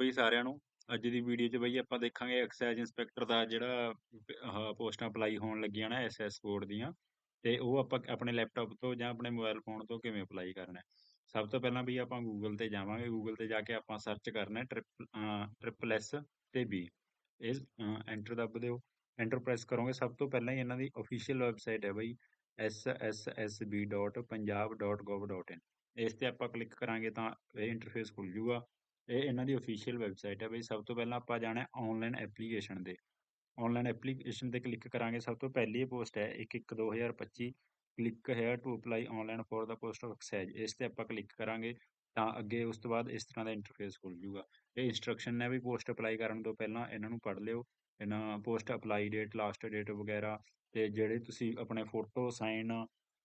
ਬਈ ਸਾਰਿਆਂ ਨੂੰ। ਅੱਜ ਦੀ ਵੀਡੀਓ 'ਚ ਬਈ ਆਪਾਂ ਦੇਖਾਂਗੇ ਐਕਸਾਈਜ਼ ਇੰਸਪੈਕਟਰ ਦਾ ਜਿਹੜਾ ਆਹ ਪੋਸਟਾਂ ਅਪਲਾਈ ਹੋਣ ਲੱਗੀਆਂ ਨਾ ਐਸਐਸ ਬੋਰਡ ਦੀਆਂ। ਤੇ ਉਹ ਆਪਾਂ ਆਪਣੇ ਲੈਪਟਾਪ ਤੋਂ ਜਾਂ ਆਪਣੇ ਮੋਬਾਈਲ ਫੋਨ ਤੋਂ ਕਿਵੇਂ ਅਪਲਾਈ ਕਰਨਾ ਸਭ ਤੋਂ ਪਹਿਲਾਂ ਵੀ ਆਪਾਂ ਗੂਗਲ ਤੇ ਜਾਵਾਂਗੇ। ਗੂਗਲ ਤੇ ਜਾ ਕੇ ਆਪਾਂ ਸਰਚ ਕਰਨਾ ਟ੍ਰਿਪਲ ਟ੍ਰਿਪਲ ਐਸ ਤੇ ਬੀ ਇਸ ਐਂਟਰ ਦੱਬ ਦਿਓ। ਐਂਟਰ ਪ੍ਰੈਸ ਕਰੋਗੇ। ਸਭ ਤੋਂ ਪਹਿਲਾਂ ਹੀ ਇਹਨਾਂ ਦੀ ਅਫੀਸ਼ੀਅਲ ਵੈਬਸਾਈਟ ਹੈ ਬਈ sssb.punjab.gov.in ਇਸ ਤੇ ਆਪਾਂ ਕਲਿੱਕ ਕਰਾਂਗੇ ਤਾਂ ਇਹ ਇੰਟਰਫੇਸ ਖੁੱਲ ਜੂਗਾ। ਇਹ ਇਹਨਾਂ ਦੀ ਅਫੀਸ਼ੀਅਲ ਵੈਬਸਾਈਟ ਹੈ ਬਈ ਸਭ ਤੋਂ ਪਹਿਲਾਂ ਆਪਾਂ ਜਾਣਾ ਆਨਲਾਈਨ ਐਪਲੀਕੇਸ਼ਨ ਦੇ ਆਨਲਾਈਨ ਐਪਲੀਕੇਸ਼ਨ ਤੇ ਕਲਿੱਕ ਕਰਾਂਗੇ, ਸਭ ਤੋਂ ਪਹਿਲੀ ਪੋਸਟ ਹੈ 1/1/2025 click here to apply online for the post of excise ਇਸ ਤੇ ਆਪਾਂ ਕਲਿੱਕ ਕਰਾਂਗੇ ਤਾਂ ਅੱਗੇ ਉਸ ਤੋਂ ਬਾਅਦ ਇਸ ਤਰ੍ਹਾਂ ਦਾ ਇੰਟਰਫੇਸ ਖੁੱਲ ਜੂਗਾ। ਇਹ ਇੰਸਟਰਕਸ਼ਨ ਨੇ ਵੀ ਪੋਸਟ ਅਪਲਾਈ ਕਰਨ ਤੋਂ ਪਹਿਲਾਂ ਇਹਨਾਂ ਨੂੰ ਪੜ੍ਹ ਲਿਓ। ਇਹਨਾਂ post apply date last date ਵਗੈਰਾ ਤੇ ਜਿਹੜੇ ਤੁਸੀਂ ਆਪਣੇ ਫੋਟੋ ਸਾਈਨ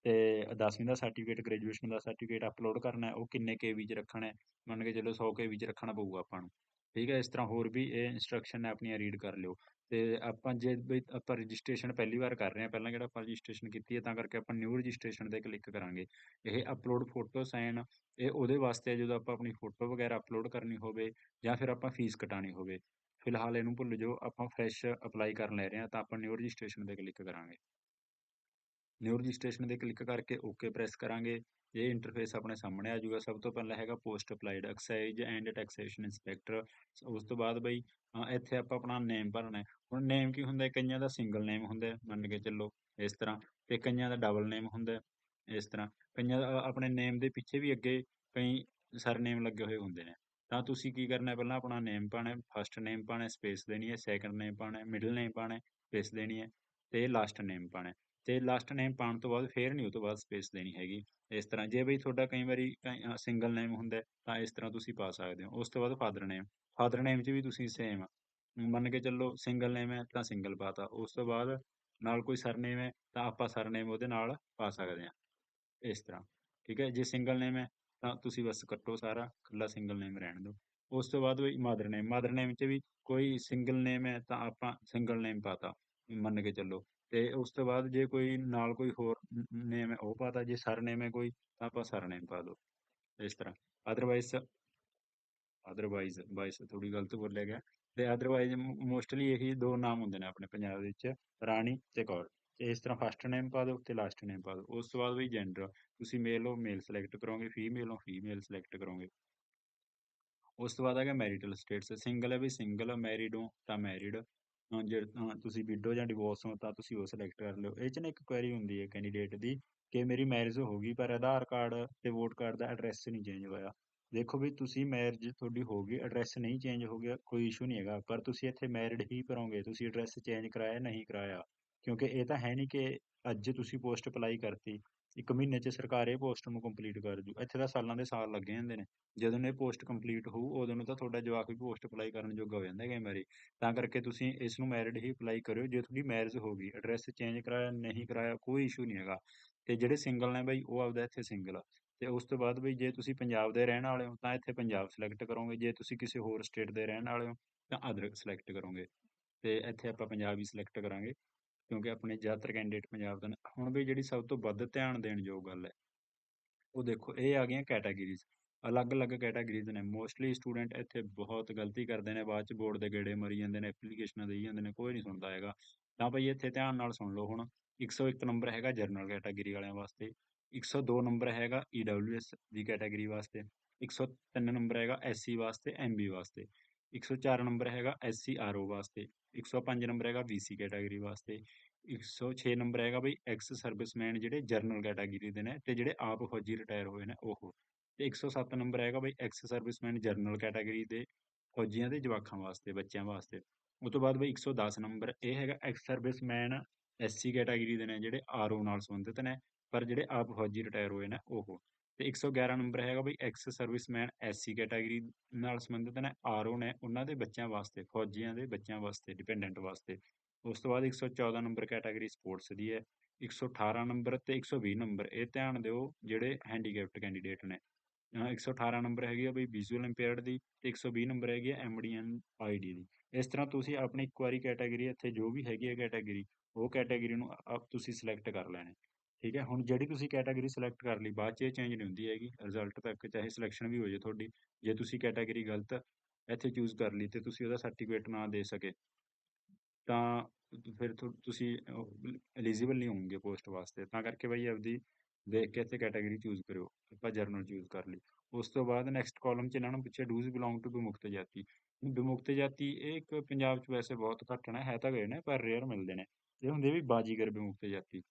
ਤੇ 10ਵੀਂ ਦਾ ਸਰਟੀਫਿਕੇਟ ਗ੍ਰੈਜੂਏਸ਼ਨ ਦਾ ਸਰਟੀਫਿਕੇਟ ਅਪਲੋਡ ਕਰਨਾ ਹੈ, ਉਹ ਕਿੰਨੇ ਕੇਬੀ 'ਚ ਰੱਖਣਾ ਹੈ, ਮੰਨ ਕੇ ਚਲੋ 100 ਕੇਬੀ 'ਚ ਰੱਖਣਾ ਪਊਗਾ ਆਪਾਂ ਨੂੰ। ਠੀਕ ਹੈ, ਇਸ ਤਰ੍ਹਾਂ ਹੋਰ ਵੀ ਇਹ ਇੰਸਟਰਕਸ਼ਨ ਹੈ ਆਪਣੀਆਂ ਰੀਡ ਕਰ ਲਿਓ। ਤੇ ਆਪਾਂ ਜੇ ਬਈ ਆਪਾਂ ਰਜਿਸਟ੍ਰੇਸ਼ਨ ਪਹਿਲੀ ਵਾਰ ਕਰ ਰਹੇ ਹਾਂ, ਪਹਿਲਾਂ ਜਿਹੜਾ ਆਪਾਂ ਰਜਿਸਟ੍ਰੇਸ਼ਨ ਕੀਤੀ ਹੈ, ਤਾਂ ਕਰਕੇ ਆਪਾਂ ਨਿਊ ਰਜਿਸਟ੍ਰੇਸ਼ਨ ਤੇ ਕਲਿੱਕ ਕਰਾਂਗੇ। ਇਹ ਅਪਲੋਡ ਫੋਟੋ ਸਾਈਨ ਇਹ ਉਹਦੇ ਵਾਸਤੇ ਜਦੋਂ ਆਪਾਂ ਆਪਣੀ ਫੋਟੋ ਵਗੈਰਾ ਅਪਲੋਡ ਕਰਨੀ ਹੋਵੇ, ਜਾਂ ਫਿਰ ਆਪਾਂ ਫੀਸ ਕਟਾਣੀ ਹੋਵੇ। ਫਿਲਹਾਲ ਇਹਨੂੰ ਭੁੱਲ ਜਾਓ, ਆਪਾਂ ਫਰੈਸ਼ ਅਪਲਾਈ ਕਰਨ ਲੈ ਰਹੇ ਹਾਂ, ਤਾਂ ਆਪਾਂ ਨਿਊ ਰਜਿਸਟ੍ਰੇਸ਼ਨ ਤੇ ਕਲਿੱਕ ਕਰਾਂਗੇ। ਨਿਊ ਰਜਿਸਟ੍ਰੇਸ਼ਨ ਤੇ ਕਲਿੱਕ ਕਰਕੇ ਓਕੇ ਪ੍ਰੈਸ ਕਰਾਂਗੇ। ਇਹ ਇੰਟਰਫੇਸ ਆਪਣੇ ਸਾਹਮਣੇ ਆ ਜਾਊਗਾ। ਸਭ ਤੋਂ ਪਹਿਲਾਂ ਹੈਗਾ post applied excise and taxation inspector ਉਸ ਤੋਂ ਬਾਅਦ ਬਈ ਇੱਥੇ ਆਪਾਂ ਆਪਣਾ ਨੇਮ ਭਰਨਾ ਹੈ। ਹੁਣ ਨੇਮ ਕੀ ਹੁੰਦਾ? ਕਈਆਂ ਦਾ ਸਿੰਗਲ ਨੇਮ ਹੁੰਦਾ ਮੰਨ ਕੇ ਚੱਲੋ ਇਸ ਤਰ੍ਹਾਂ। ਤੇ ਕਈਆਂ ਦਾ ਡਬਲ ਨੇਮ ਹੁੰਦਾ ਇਸ ਤਰ੍ਹਾਂ। ਕਈਆਂ ਦਾ ਆਪਣੇ ਨੇਮ ਦੇ ਪਿੱਛੇ ਵੀ ਅੱਗੇ ਕਈ ਸਰਨੇਮ ਲੱਗੇ ਹੋਏ ਹੁੰਦੇ ਨੇ। ਤਾਂ ਤੁਸੀਂ ਕੀ ਕਰਨਾ ਪਹਿਲਾਂ ਆਪਣਾ ਨੇਮ ਪਾਣਾ ਫਸਟ ਨੇਮ ਪਾਣਾ ਸਪੇਸ ਦੇਣੀ ਹੈ। ਸੈਕੰਡ ਨੇਮ ਪਾਣਾ ਮਿਡਲ ਨੇਮ ਪਾਣਾ ਸਪੇਸ ਦੇਣੀ ਹੈ। ਤੇ ਲਾਸਟ ਨੇਮ ਪਾਣਾ ਤੇ ਲਾਸਟ ਨੇਮ ਪਾਉਣ ਤੋਂ ਬਾਅਦ ਫੇਰ ਨਹੀਂ ਉਹ ਤੋਂ ਬਾਅਦ ਸਪੇਸ ਦੇਣੀ ਹੈਗੀ। ਇਸ ਤਰ੍ਹਾਂ ਜੇ ਬਈ ਤੁਹਾਡਾ ਕਈ ਵਾਰੀ ਸਿੰਗਲ ਨੇਮ ਹੁੰਦਾ ਤਾਂ ਇਸ ਤਰ੍ਹਾਂ ਤੁਸੀਂ ਪਾ ਸਕਦੇ ਹੋ। ਉਸ ਤੋਂ ਬਾਅਦ ਫਾਦਰ ਨੇਮ ਫਾਦਰ ਨੇਮ 'ਚ ਵੀ ਤੁਸੀਂ ਸੇਮ ਮੰਨ ਕੇ ਚੱਲੋ ਸਿੰਗਲ ਨੇਮ ਹੈ ਤਾਂ ਸਿੰਗਲ ਪਾਤਾ ਉਸ ਤੋਂ ਬਾਅਦ ਨਾਲ ਕੋਈ ਸਰਨੇਮ ਹੈ ਤਾਂ ਆਪਾਂ ਸਰਨੇਮ ਉਹਦੇ ਨਾਲ ਪਾ ਸਕਦੇ ਹਾਂ। ਇਸ ਤਰ੍ਹਾਂ। ਠੀਕ ਹੈ? ਜੇ ਸਿੰਗਲ ਨੇਮ ਹੈ ਤਾਂ ਤੁਸੀਂ ਬਸ ਕੱਟੋ ਸਾਰਾ, ਇਕੱਲਾ ਸਿੰਗਲ ਨੇਮ ਰਹਿਣ ਦਿਓ। ਉਸ ਤੋਂ ਬਾਅਦ ਬਈ ਮਦਰ ਨੇਮ ਮਦਰ ਨੇਮ 'ਚ ਵੀ ਕੋਈ ਸਿੰਗਲ ਨੇਮ ਹੈ ਤਾਂ ਆਪਾਂ ਸਿੰਗਲ ਨੇਮ ਪਾਤਾ ਮੰਨ ਕੇ ਚੱਲੋ। ਤੇ ਉਸ ਤੋਂ ਬਾਅਦ ਜੇ ਕੋਈ ਨਾਲ ਕੋਈ ਹੋਰ ਨੇਮ ਹੈ, ਉਹ ਪਾਤਾ ਜੇ ਸਰਨੇਮ ਹੈ ਕੋਈ, ਤਾਂ ਆਪਾਂ ਸਰਨੇਮ ਪਾ ਦੋ, ਇਸ ਤਰ੍ਹਾਂ। ਅਦਰਵਾਈਜ਼ ਅਦਰਵਾਈਜ਼ ਵਾਈਸ ਥੋੜੀ ਗਲਤ ਬੋਲਿਆ ਗਿਆ। ਤੇ ਅਦਰਵਾਈਜ਼ ਮੋਸਟਲੀ ਇਹੀ ਦੋ ਨਾਮ ਹੁੰਦੇ ਨੇ ਆਪਣੇ ਪੰਜਾਬ ਵਿੱਚ, ਰਾਣੀ ਤੇ ਕੌਰ। ਤੇ ਇਸ ਤਰ੍ਹਾਂ ਫਸਟ ਨੇਮ ਪਾ ਦਿਓ ਤੇ ਲਾਸਟ ਨੇਮ ਪਾ ਦਿਓ ਉਸ ਤੋਂ ਬਾਅਦ ਵੀ ਜੈਂਡਰ ਤੁਸੀਂ ਮੇਲ ਹੋ ਮੇਲ ਸਿਲੈਕਟ ਕਰੋਗੇ ਫੀਮੇਲ ਹੋ ਫੀਮੇਲ ਸਿਲੈਕਟ ਕਰੋਗੇ। ਉਸ ਤੋਂ ਬਾਅਦ ਹੈਗਾ ਮੈਰਿਟਲ ਸਟੇਟਸ ਸਿੰਗਲ ਹੈ ਵੀ ਸਿੰਗਲ ਮੈਰਿਡ ਹੋ, ਤਾਂ ਮੈਰਿਡ ਜੇ ਤੁਸੀਂ ਵਿਡੋ ਜਾਂ ਡਿਵੋਰਸ ਹੋ ਤਾਂ ਤੁਸੀਂ ਉਹ ਸਿਲੈਕਟ ਕਰ ਲਿਓ। ਇਹ 'ਚ ਨਾ ਇੱਕ ਕੁਐਰੀ ਹੁੰਦੀ ਹੈ ਕੈਂਡੀਡੇਟ ਦੀ ਕਿ ਮੇਰੀ ਮੈਰਿਜ ਹੋ ਗਈ ਪਰ ਆਧਾਰ ਕਾਰਡ ਤੇ ਵੋਟ ਕਾਰਡ ਦਾ ਐਡਰੈਸ ਨਹੀਂ ਚੇਂਜ ਹੋਇਆ। ਦੇਖੋ ਵੀ ਤੁਸੀਂ ਮੈਰਿਜ ਤੁਹਾਡੀ ਹੋ ਗਈ ਐਡਰੈਸ ਨਹੀਂ ਚੇਂਜ ਹੋ ਗਿਆ, ਕੋਈ ਇਸ਼ੂ ਨਹੀਂ ਹੈਗਾ। ਪਰ ਤੁਸੀਂ ਇੱਥੇ ਮੈਰਿਡ ਹੀ ਕਰੋਗੇ, ਤੁਸੀਂ ਐਡਰੈਸ ਚੇਂਜ ਕਰਾਇਆ, ਨਹੀਂ ਕਰਾਇਆ। ਕਿਉਂਕਿ ਇਹ ਤਾਂ ਹੈ ਨਹੀਂ ਕਿ ਅੱਜ ਤੁਸੀਂ ਪੋਸਟ ਅਪਲਾਈ ਕਰਤੀ। ਇੱਕ ਮਹੀਨੇ 'ਚ ਸਰਕਾਰ ਇਹ ਪੋਸਟ ਨੂੰ ਕੰਪਲੀਟ ਕਰ ਜੂ। ਇੱਥੇ ਤਾਂ ਸਾਲਾਂ ਦੇ ਸਾਲ ਲੱਗੇ ਜਾਂਦੇ ਨੇ। ਜਦੋਂ ਇਹ ਪੋਸਟ ਕੰਪਲੀਟ ਹੋਊ, ਉਦੋਂ ਨੂੰ ਤਾਂ ਤੁਹਾਡਾ ਜਵਾਕ ਵੀ ਪੋਸਟ ਅਪਲਾਈ ਕਰਨ ਜੋਗਾ ਹੋ ਜਾਂਦਾ ਕਈ ਵਾਰੀ। ਤਾਂ ਕਰਕੇ ਤੁਸੀਂ ਇਸ ਨੂੰ ਮੈਰਿਡ ਹੀ ਅਪਲਾਈ ਕਰਿਓ। ਜੇ ਤੁਹਾਡੀ ਮੈਰਿਜ ਹੋ ਗਈ ਐਡਰੈਸ ਚੇਂਜ ਕਰਾਇਆ, ਨਹੀਂ ਕਰਾਇਆ, ਕੋਈ ਇਸ਼ੂ ਨਹੀਂ ਹੈਗਾ। ਤੇ ਜਿਹੜੇ ਸਿੰਗਲ ਨੇ ਬਾਈ, ਉਹ ਆਪਦਾ ਇੱਥੇ ਸਿੰਗਲ ਆ। ਤੇ ਉਸ ਤੋਂ ਬਾਅਦ ਬਈ, ਜੇ ਤੁਸੀਂ ਪੰਜਾਬ ਦੇ ਰਹਿਣ ਵਾਲੇ ਹੋ, ਤਾਂ ਇੱਥੇ ਪੰਜਾਬ ਸਿਲੈਕਟ ਕਰੋਗੇ। ਜੇ ਤੁਸੀਂ ਕਿਸੇ ਹੋਰ ਸਟੇਟ ਦੇ ਰਹਿਣ ਵਾਲੇ ਹੋ, ਤਾਂ ਅਦਰ ਸਿਲੈਕਟ ਕਰੋਗੇ। ਤੇ ਇੱਥੇ ਆਪਾਂ ਪੰਜਾਬ ਹੀ ਸਿਲੈਕਟ ਕਰਾਂਗੇ। ਕਿਉਂਕਿ ਆਪਣੇ ਜ਼ਿਆਦਾਤਰ ਕੈਂਡੀਡੇਟ ਪੰਜਾਬ ਦੇ ਨੇ। ਹੁਣ ਵੀ ਜਿਹੜੀ ਸਭ ਤੋਂ ਵੱਧ ਧਿਆਨ ਦੇਣ ਯੋਗ ਗੱਲ ਹੈ, ਉਹ ਦੇਖੋ, ਇਹ ਆ ਗਈਆਂ ਕੈਟਾਗਰੀਜ਼ ਅਲੱਗ-ਅਲੱਗ ਕੈਟਾਗਰੀਜ਼ ਨੇ। ਮੋਸਟਲੀ ਸਟੂਡੈਂਟ ਇੱਥੇ ਬਹੁਤ ਗਲਤੀ ਕਰਦੇ ਨੇ। ਬਾਅਦ ਚ ਬੋਰਡ ਦੇ ਗੇੜੇ ਮਰੀ ਜਾਂਦੇ ਨੇ ਐਪਲੀਕੇਸ਼ਨਾਂ ਦੇਈ ਜਾਂਦੇ ਨੇ, ਕੋਈ ਨਹੀਂ ਸੁਣਦਾ ਹੈਗਾ। ਤਾਂ ਭਈ ਇੱਥੇ ਧਿਆਨ ਨਾਲ ਸੁਣ ਲਓ ਹੁਣ। 101 ਨੰਬਰ ਹੈਗਾ ਜਨਰਲ ਕੈਟਾਗਰੀ ਵਾਲਿਆਂ ਵਾਸਤੇ। 102 ਨੰਬਰ ਹੈਗਾ ਈਡਬਲਯੂਐਸ ਦੀ ਕੈਟਾਗਰੀ ਵਾਸਤੇ। 103 ਨੰਬਰ ਹੈਗਾ ਐਸਸੀ ਵਾਸਤੇ ਐਮਬੀ ਵਾਸਤੇ। 104 ਨੰਬਰ ਹੈਗਾ ਐਸਸੀ ਆਰਓ ਵਾਸਤੇ 105 ਨੰਬਰ ਹੈਗਾ ਬੀਸੀ ਕੈਟਾਗਰੀ ਵਾਸਤੇ 106 ਨੰਬਰ ਹੈਗਾ ਬਈ ਐਕਸ ਸਰਵਿਸਮੈਨ ਜਿਹੜੇ ਜਰਨਲ ਕੈਟਾਗਰੀ ਦੇ ਨੇ ਤੇ ਜਿਹੜੇ ਆਪ ਫੌਜੀ ਰਿਟਾਇਰ ਹੋਏ ਨੇ ਉਹ, ਤੇ 107 ਨੰਬਰ ਹੈਗਾ ਬਈ ਐਕਸ ਸਰਵਿਸਮੈਨ ਜਰਨਲ ਕੈਟਾਗਰੀ ਦੇ ਫੌਜੀਆਂ ਦੇ ਜਵਾਕਾਂ ਵਾਸਤੇ, ਬੱਚਿਆਂ ਵਾਸਤੇ ਉਸ ਤੋਂ ਬਾਅਦ ਬਈ 110 ਨੰਬਰ, ਇਹ ਹੈਗਾ ਐਕਸ ਸਰਵਿਸਮੈਨ ਐਸਸੀ ਕੈਟਾਗਰੀ ਦੇ ਨੇ ਜਿਹੜੇ ਆਰਓ ਨਾਲ ਸੰਬੰਧਿਤ ਨੇ, ਪਰ ਜਿਹੜੇ ਆਪ ਫੌਜੀ ਰਿਟਾਇਰ ਹੋਏ ਨੇ ਉਹ ਤੇ 111 ਨੰਬਰ ਹੈਗਾ ਬਈ ਐਕਸ ਸਰਵਿਸਮੈਨ ਐਸਸੀ ਕੈਟਾਗਰੀ ਨਾਲ ਸੰਬੰਧਿਤ ਨੇ ਆਰਓ ਨੇ ਉਹਨਾਂ ਦੇ ਬੱਚਿਆਂ ਵਾਸਤੇ, ਫੌਜੀਆਂ ਦੇ ਬੱਚਿਆਂ ਵਾਸਤੇ ਡਿਪੈਂਡੈਂਟ ਵਾਸਤੇ। ਉਸ ਤੋਂ ਬਾਅਦ 114 ਨੰਬਰ ਕੈਟਾਗਰੀ ਸਪੋਰਟਸ ਦੀ ਹੈ 118 ਨੰਬਰ ਤੇ 120 ਨੰਬਰ। ਇਹ ਧਿਆਨ ਦਿਓ ਜਿਹੜੇ ਹੈਂਡੀਕੈਪਟ ਕੈਂਡੀਡੇਟ ਨੇ। 118 ਨੰਬਰ ਹੈਗੀ ਆ ਬਈ ਵਿਜ਼ੂਅਲ ਇੰਪੇਅਰਡ ਦੀ ਤੇ 120 ਨੰਬਰ ਹੈਗੀ ਆ ਐਮਡੀਐਨ ਆਈਡੀ ਦੀ। ਇਸ ਤਰ੍ਹਾਂ ਤੁਸੀਂ ਆਪਣੀ ਇੱਕ ਵਾਰੀ ਕੈਟਾਗਰੀ ਇੱਥੇ ਜੋ ਵੀ ਹੈਗੀ ਹੈ ਕੈਟਾਗਰੀ ਉਹ ਕੈਟਾਗਰੀ ਨੂੰ ਆਪ ਤੁਸੀਂ ਸਿਲੈਕਟ ਕਰ ਲੈਣੇ। ਠੀਕ ਹੈ, ਹੁਣ ਜਿਹੜੀ ਤੁਸੀਂ ਕੈਟਾਗਰੀ ਸਿਲੈਕਟ ਕਰ ਲਈ, ਬਾਅਦ 'ਚ ਇਹ ਚੇਂਜ ਨਹੀਂ ਹੁੰਦੀ ਹੈਗੀ ਰਿਜ਼ਲਟ ਤੱਕ ਚਾਹੇ ਸਿਲੈਕਸ਼ਨ ਵੀ ਹੋ ਜੇ ਤੁਹਾਡੀ, ਜੇ ਤੁਸੀਂ ਕੈਟਾਗਰੀ ਗਲਤ ਇੱਥੇ ਚੂਜ਼ ਕਰ ਲਈ ਤੇ ਤੁਸੀਂ ਉਹਦਾ ਸਰਟੀਫਿਕੇਟ ਨਾ ਦੇ ਸਕੇ, ਤਾਂ ਫਿਰ ਤੁ, ਤੁਸੀਂ ਐਲੀਜੀਬਲ ਨਹੀਂ ਹੋਵੋਗੇ ਪੋਸਟ ਵਾਸਤੇ, ਤਾਂ ਕਰਕੇ ਬਈ ਆਪਦੀ ਦੇਖ ਕੇ ਇੱਥੇ ਕੈਟਾਗਰੀ ਚੂਜ਼ ਕਰਿਓ, ਆਪਾਂ ਜਰਨਲ ਚੂਜ਼ ਕਰ ਲਈ। ਉਸ ਤੋਂ ਬਾਅਦ ਨੈਕਸਟ ਕਾਲਮ 'ਚ ਇਹਨਾਂ ਨੂੰ ਪੁੱਛਿਆ ਡੂਜ਼ ਬਿਲੋਂਗ ਟੂ ਵਿਮੁਕਤ ਜਾਤੀ? ਵਿਮੁਕਤ ਜਾਤੀ ਇਹ ਇੱਕ ਪੰਜਾਬ 'ਚ ਵੈਸੇ ਬਹੁਤ ਘੱਟ ਨੇ, ਹੈ ਤਾਂ ਗਏ ਨੇ, ਪਰ ਰੇਅਰ ਮਿਲਦੇ ਨੇ। ਇਹ ਹੁੰਦੇ ਵੀ ਬਾਜੀਗਰ ਵਿਮੁਕਤ ਜਾਤੀ।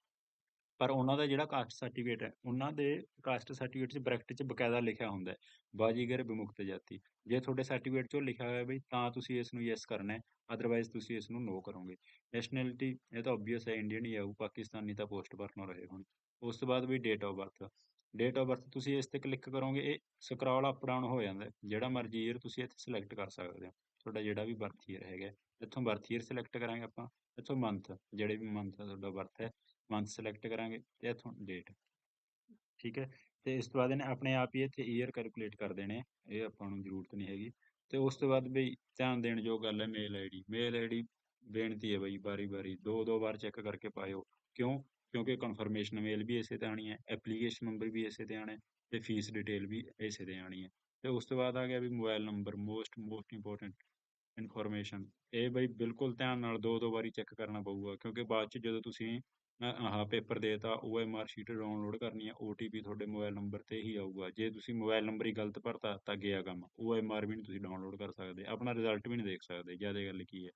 ਪਰ ਉਹਨਾਂ ਦਾ ਜਿਹੜਾ ਕਾਸਟ ਸਰਟੀਫਿਕੇਟ ਹੈ, ਉਹਨਾਂ ਦੇ ਕਾਸਟ ਸਰਟੀਫਿਕੇਟ 'ਚ ਬ੍ਰੈਕਟ 'ਚ ਬਕਾਇਦਾ ਲਿਖਿਆ ਹੁੰਦਾ ਹੈ ਬਾਜੀਗਰ ਵਿਮੁਕਤ ਜਾਤੀ। ਜੇ ਤੁਹਾਡੇ ਸਰਟੀਫਿਕੇਟ 'ਚੋਂ ਲਿਖਿਆ ਹੋਇਆ ਬਈ ਤਾਂ ਤੁਸੀਂ ਇਸ ਨੂੰ ਯੈਸ ਕਰਨਾ ਹੈ ਅਦਰਵਾਈਜ਼ ਤੁਸੀਂ ਇਸ ਨੂੰ ਨੋ ਕਰੋਗੇ। ਨੈਸ਼ਨੈਲਿਟੀ ਇਹ ਤਾਂ ਆਬਵੀਅਸ ਹੈ ਇੰਡੀਅਨ ਹੀ ਆਊ ਪਾਕਿਸਤਾਨੀ ਤਾਂ ਪੋਸਟ ਭਰਨਾ ਰਹੇ ਹੁਣ। ਉਸ ਤੋਂ ਬਾਅਦ ਵੀ date of birth date of birth ਤੁਸੀਂ ਇਸ ਤੇ ਕਲਿੱਕ ਕਰੋਗੇ, ਇਹ ਸਕਰੋਲ ਅਪ ਡਾਊਨ ਹੋ ਜਾਂਦਾ ਜਿਹੜਾ ਮਰਜ਼ੀ ਈਅਰ ਤੁਸੀਂ ਇੱਥੇ ਸਿਲੈਕਟ ਕਰ ਸਕਦੇ ਹੋ। ਤੁਹਾਡਾ ਜਿਹੜਾ ਵੀ ਬਰਥ ਈਅਰ ਹੈਗਾ ਇੱਥੋਂ ਬਰਥ ਈਅਰ ਸਿਲੈਕਟ ਕਰਾਂਗੇ ਆਪਾਂ, ਇੱਥੋਂ ਮੰਥ ਜਿਹੜੇ ਵੀ ਮੰਥ ਦਾ ਤੁਹਾਡਾ ਬਰਥ ਹੈ ਮੰਥ ਸਿਲੈਕਟ ਕਰਾਂਗੇ ਤੇ ਇੱਥੋਂ ਡੇਟ ਠੀਕ ਹੈ? ਤੇ ਇਸ ਤੋਂ ਬਾਅਦ ਇਹਨੇ ਆਪਣੇ ਆਪ ਹੀ ਇੱਥੇ ਈਅਰ ਕੈਲਕੂਲੇਟ ਕਰ ਦੇਣੇ ਇਹ ਆਪਾਂ ਨੂੰ ਜ਼ਰੂਰਤ ਨਹੀਂ ਹੈਗੀ। ਤੇ ਉਸ ਤੋਂ ਬਾਅਦ ਬਈ ਧਿਆਨ ਦੇਣ ਜੋ ਗੱਲ ਹੈ ਮੇਲ ਆਈਡੀ ਮੇਲ ਆਈਡੀ ਬੇਨਤੀ ਹੈ ਬਈ ਵਾਰੀ ਵਾਰੀ ਦੋ ਦੋ ਵਾਰ ਚੈੱਕ ਕਰਕੇ ਪਾਇਓ। ਕਿਉਂ? ਕਿਉਂਕਿ ਕਨਫਰਮੇਸ਼ਨ ਮੇਲ ਵੀ ਇਸੇ ਤੇ ਆਣੀ ਹੈ ਐਪਲੀਕੇਸ਼ਨ ਨੰਬਰ ਵੀ ਇਸੇ ਤੇ ਆਣਾ ਹੈ ਤੇ ਫੀਸ ਡਿਟੇਲ ਵੀ ਇਸੇ ਤੇ ਆਣੀ ਹੈ। ਤੇ ਉਸ ਤੋਂ ਬਾਅਦ ਆ ਗਿਆ ਵੀ mobile number most most important information ਇਹ ਬਈ ਬਿਲਕੁਲ ਧਿਆਨ ਨਾਲ ਦੋ ਦੋ ਵਾਰੀ ਚੈੱਕ ਕਰਨਾ ਪਊਗਾ। ਕਿਉਂਕਿ ਬਾਅਦ ਚ ਜਦੋਂ ਤੁਸੀਂ ਮੈਂ ਆਹ ਪੇਪਰ ਦੇਤਾ ਓਐਮਆਰ ਸ਼ੀਟ ਡਾਊਨਲੋਡ ਕਰਨੀ ਹੈ ਓਟੀਪੀ ਤੁਹਾਡੇ ਮੋਬਾਈਲ ਨੰਬਰ ਤੇ ਹੀ ਆਊਗਾ। ਜੇ ਤੁਸੀਂ ਮੋਬਾਈਲ ਨੰਬਰ ਹੀ ਗਲਤ ਭਰਤਾ, ਤਾਂ ਗਿਆ ਕੰਮ। ਓਐਮਆਰ ਵੀ ਨਹੀਂ ਤੁਸੀਂ ਡਾਊਨਲੋਡ ਕਰ ਸਕਦੇ, ਆਪਣਾ ਰਿਜ਼ਲਟ ਵੀ ਨਹੀਂ ਦੇਖ ਸਕਦੇ, ਜ਼ਿਆਦਾ ਗੱਲ ਕੀ ਹੈ।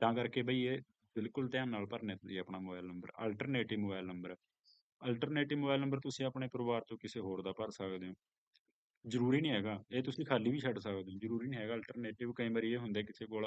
ਤਾਂ ਕਰਕੇ ਬਈ ਇਹ ਬਿਲਕੁਲ ਧਿਆਨ ਨਾਲ ਭਰਨੇ ਤੁਸੀਂ ਆਪਣਾ mobile number, alternative mobile number. Alternative mobile number ਤੁਸੀਂ ਆਪਣੇ ਪਰਿਵਾਰ ਤੋਂ ਕਿਸੇ ਹੋਰ ਦਾ ਭਰ ਸਕਦੇ ਹੋ। ਜ਼ਰੂਰੀ ਨਹੀਂ ਹੈਗਾ, ਇਹ ਤੁਸੀਂ ਖਾਲੀ ਵੀ ਛੱਡ ਸਕਦੇ ਹੋ, ਜ਼ਰੂਰੀ ਨਹੀਂ ਹੈਗਾ ਅਲਟਰਨੇਟਿਵ ਕਈ ਵਾਰੀ ਇਹ ਹੁੰਦਾ ਕਿਸੇ ਕੋਲ,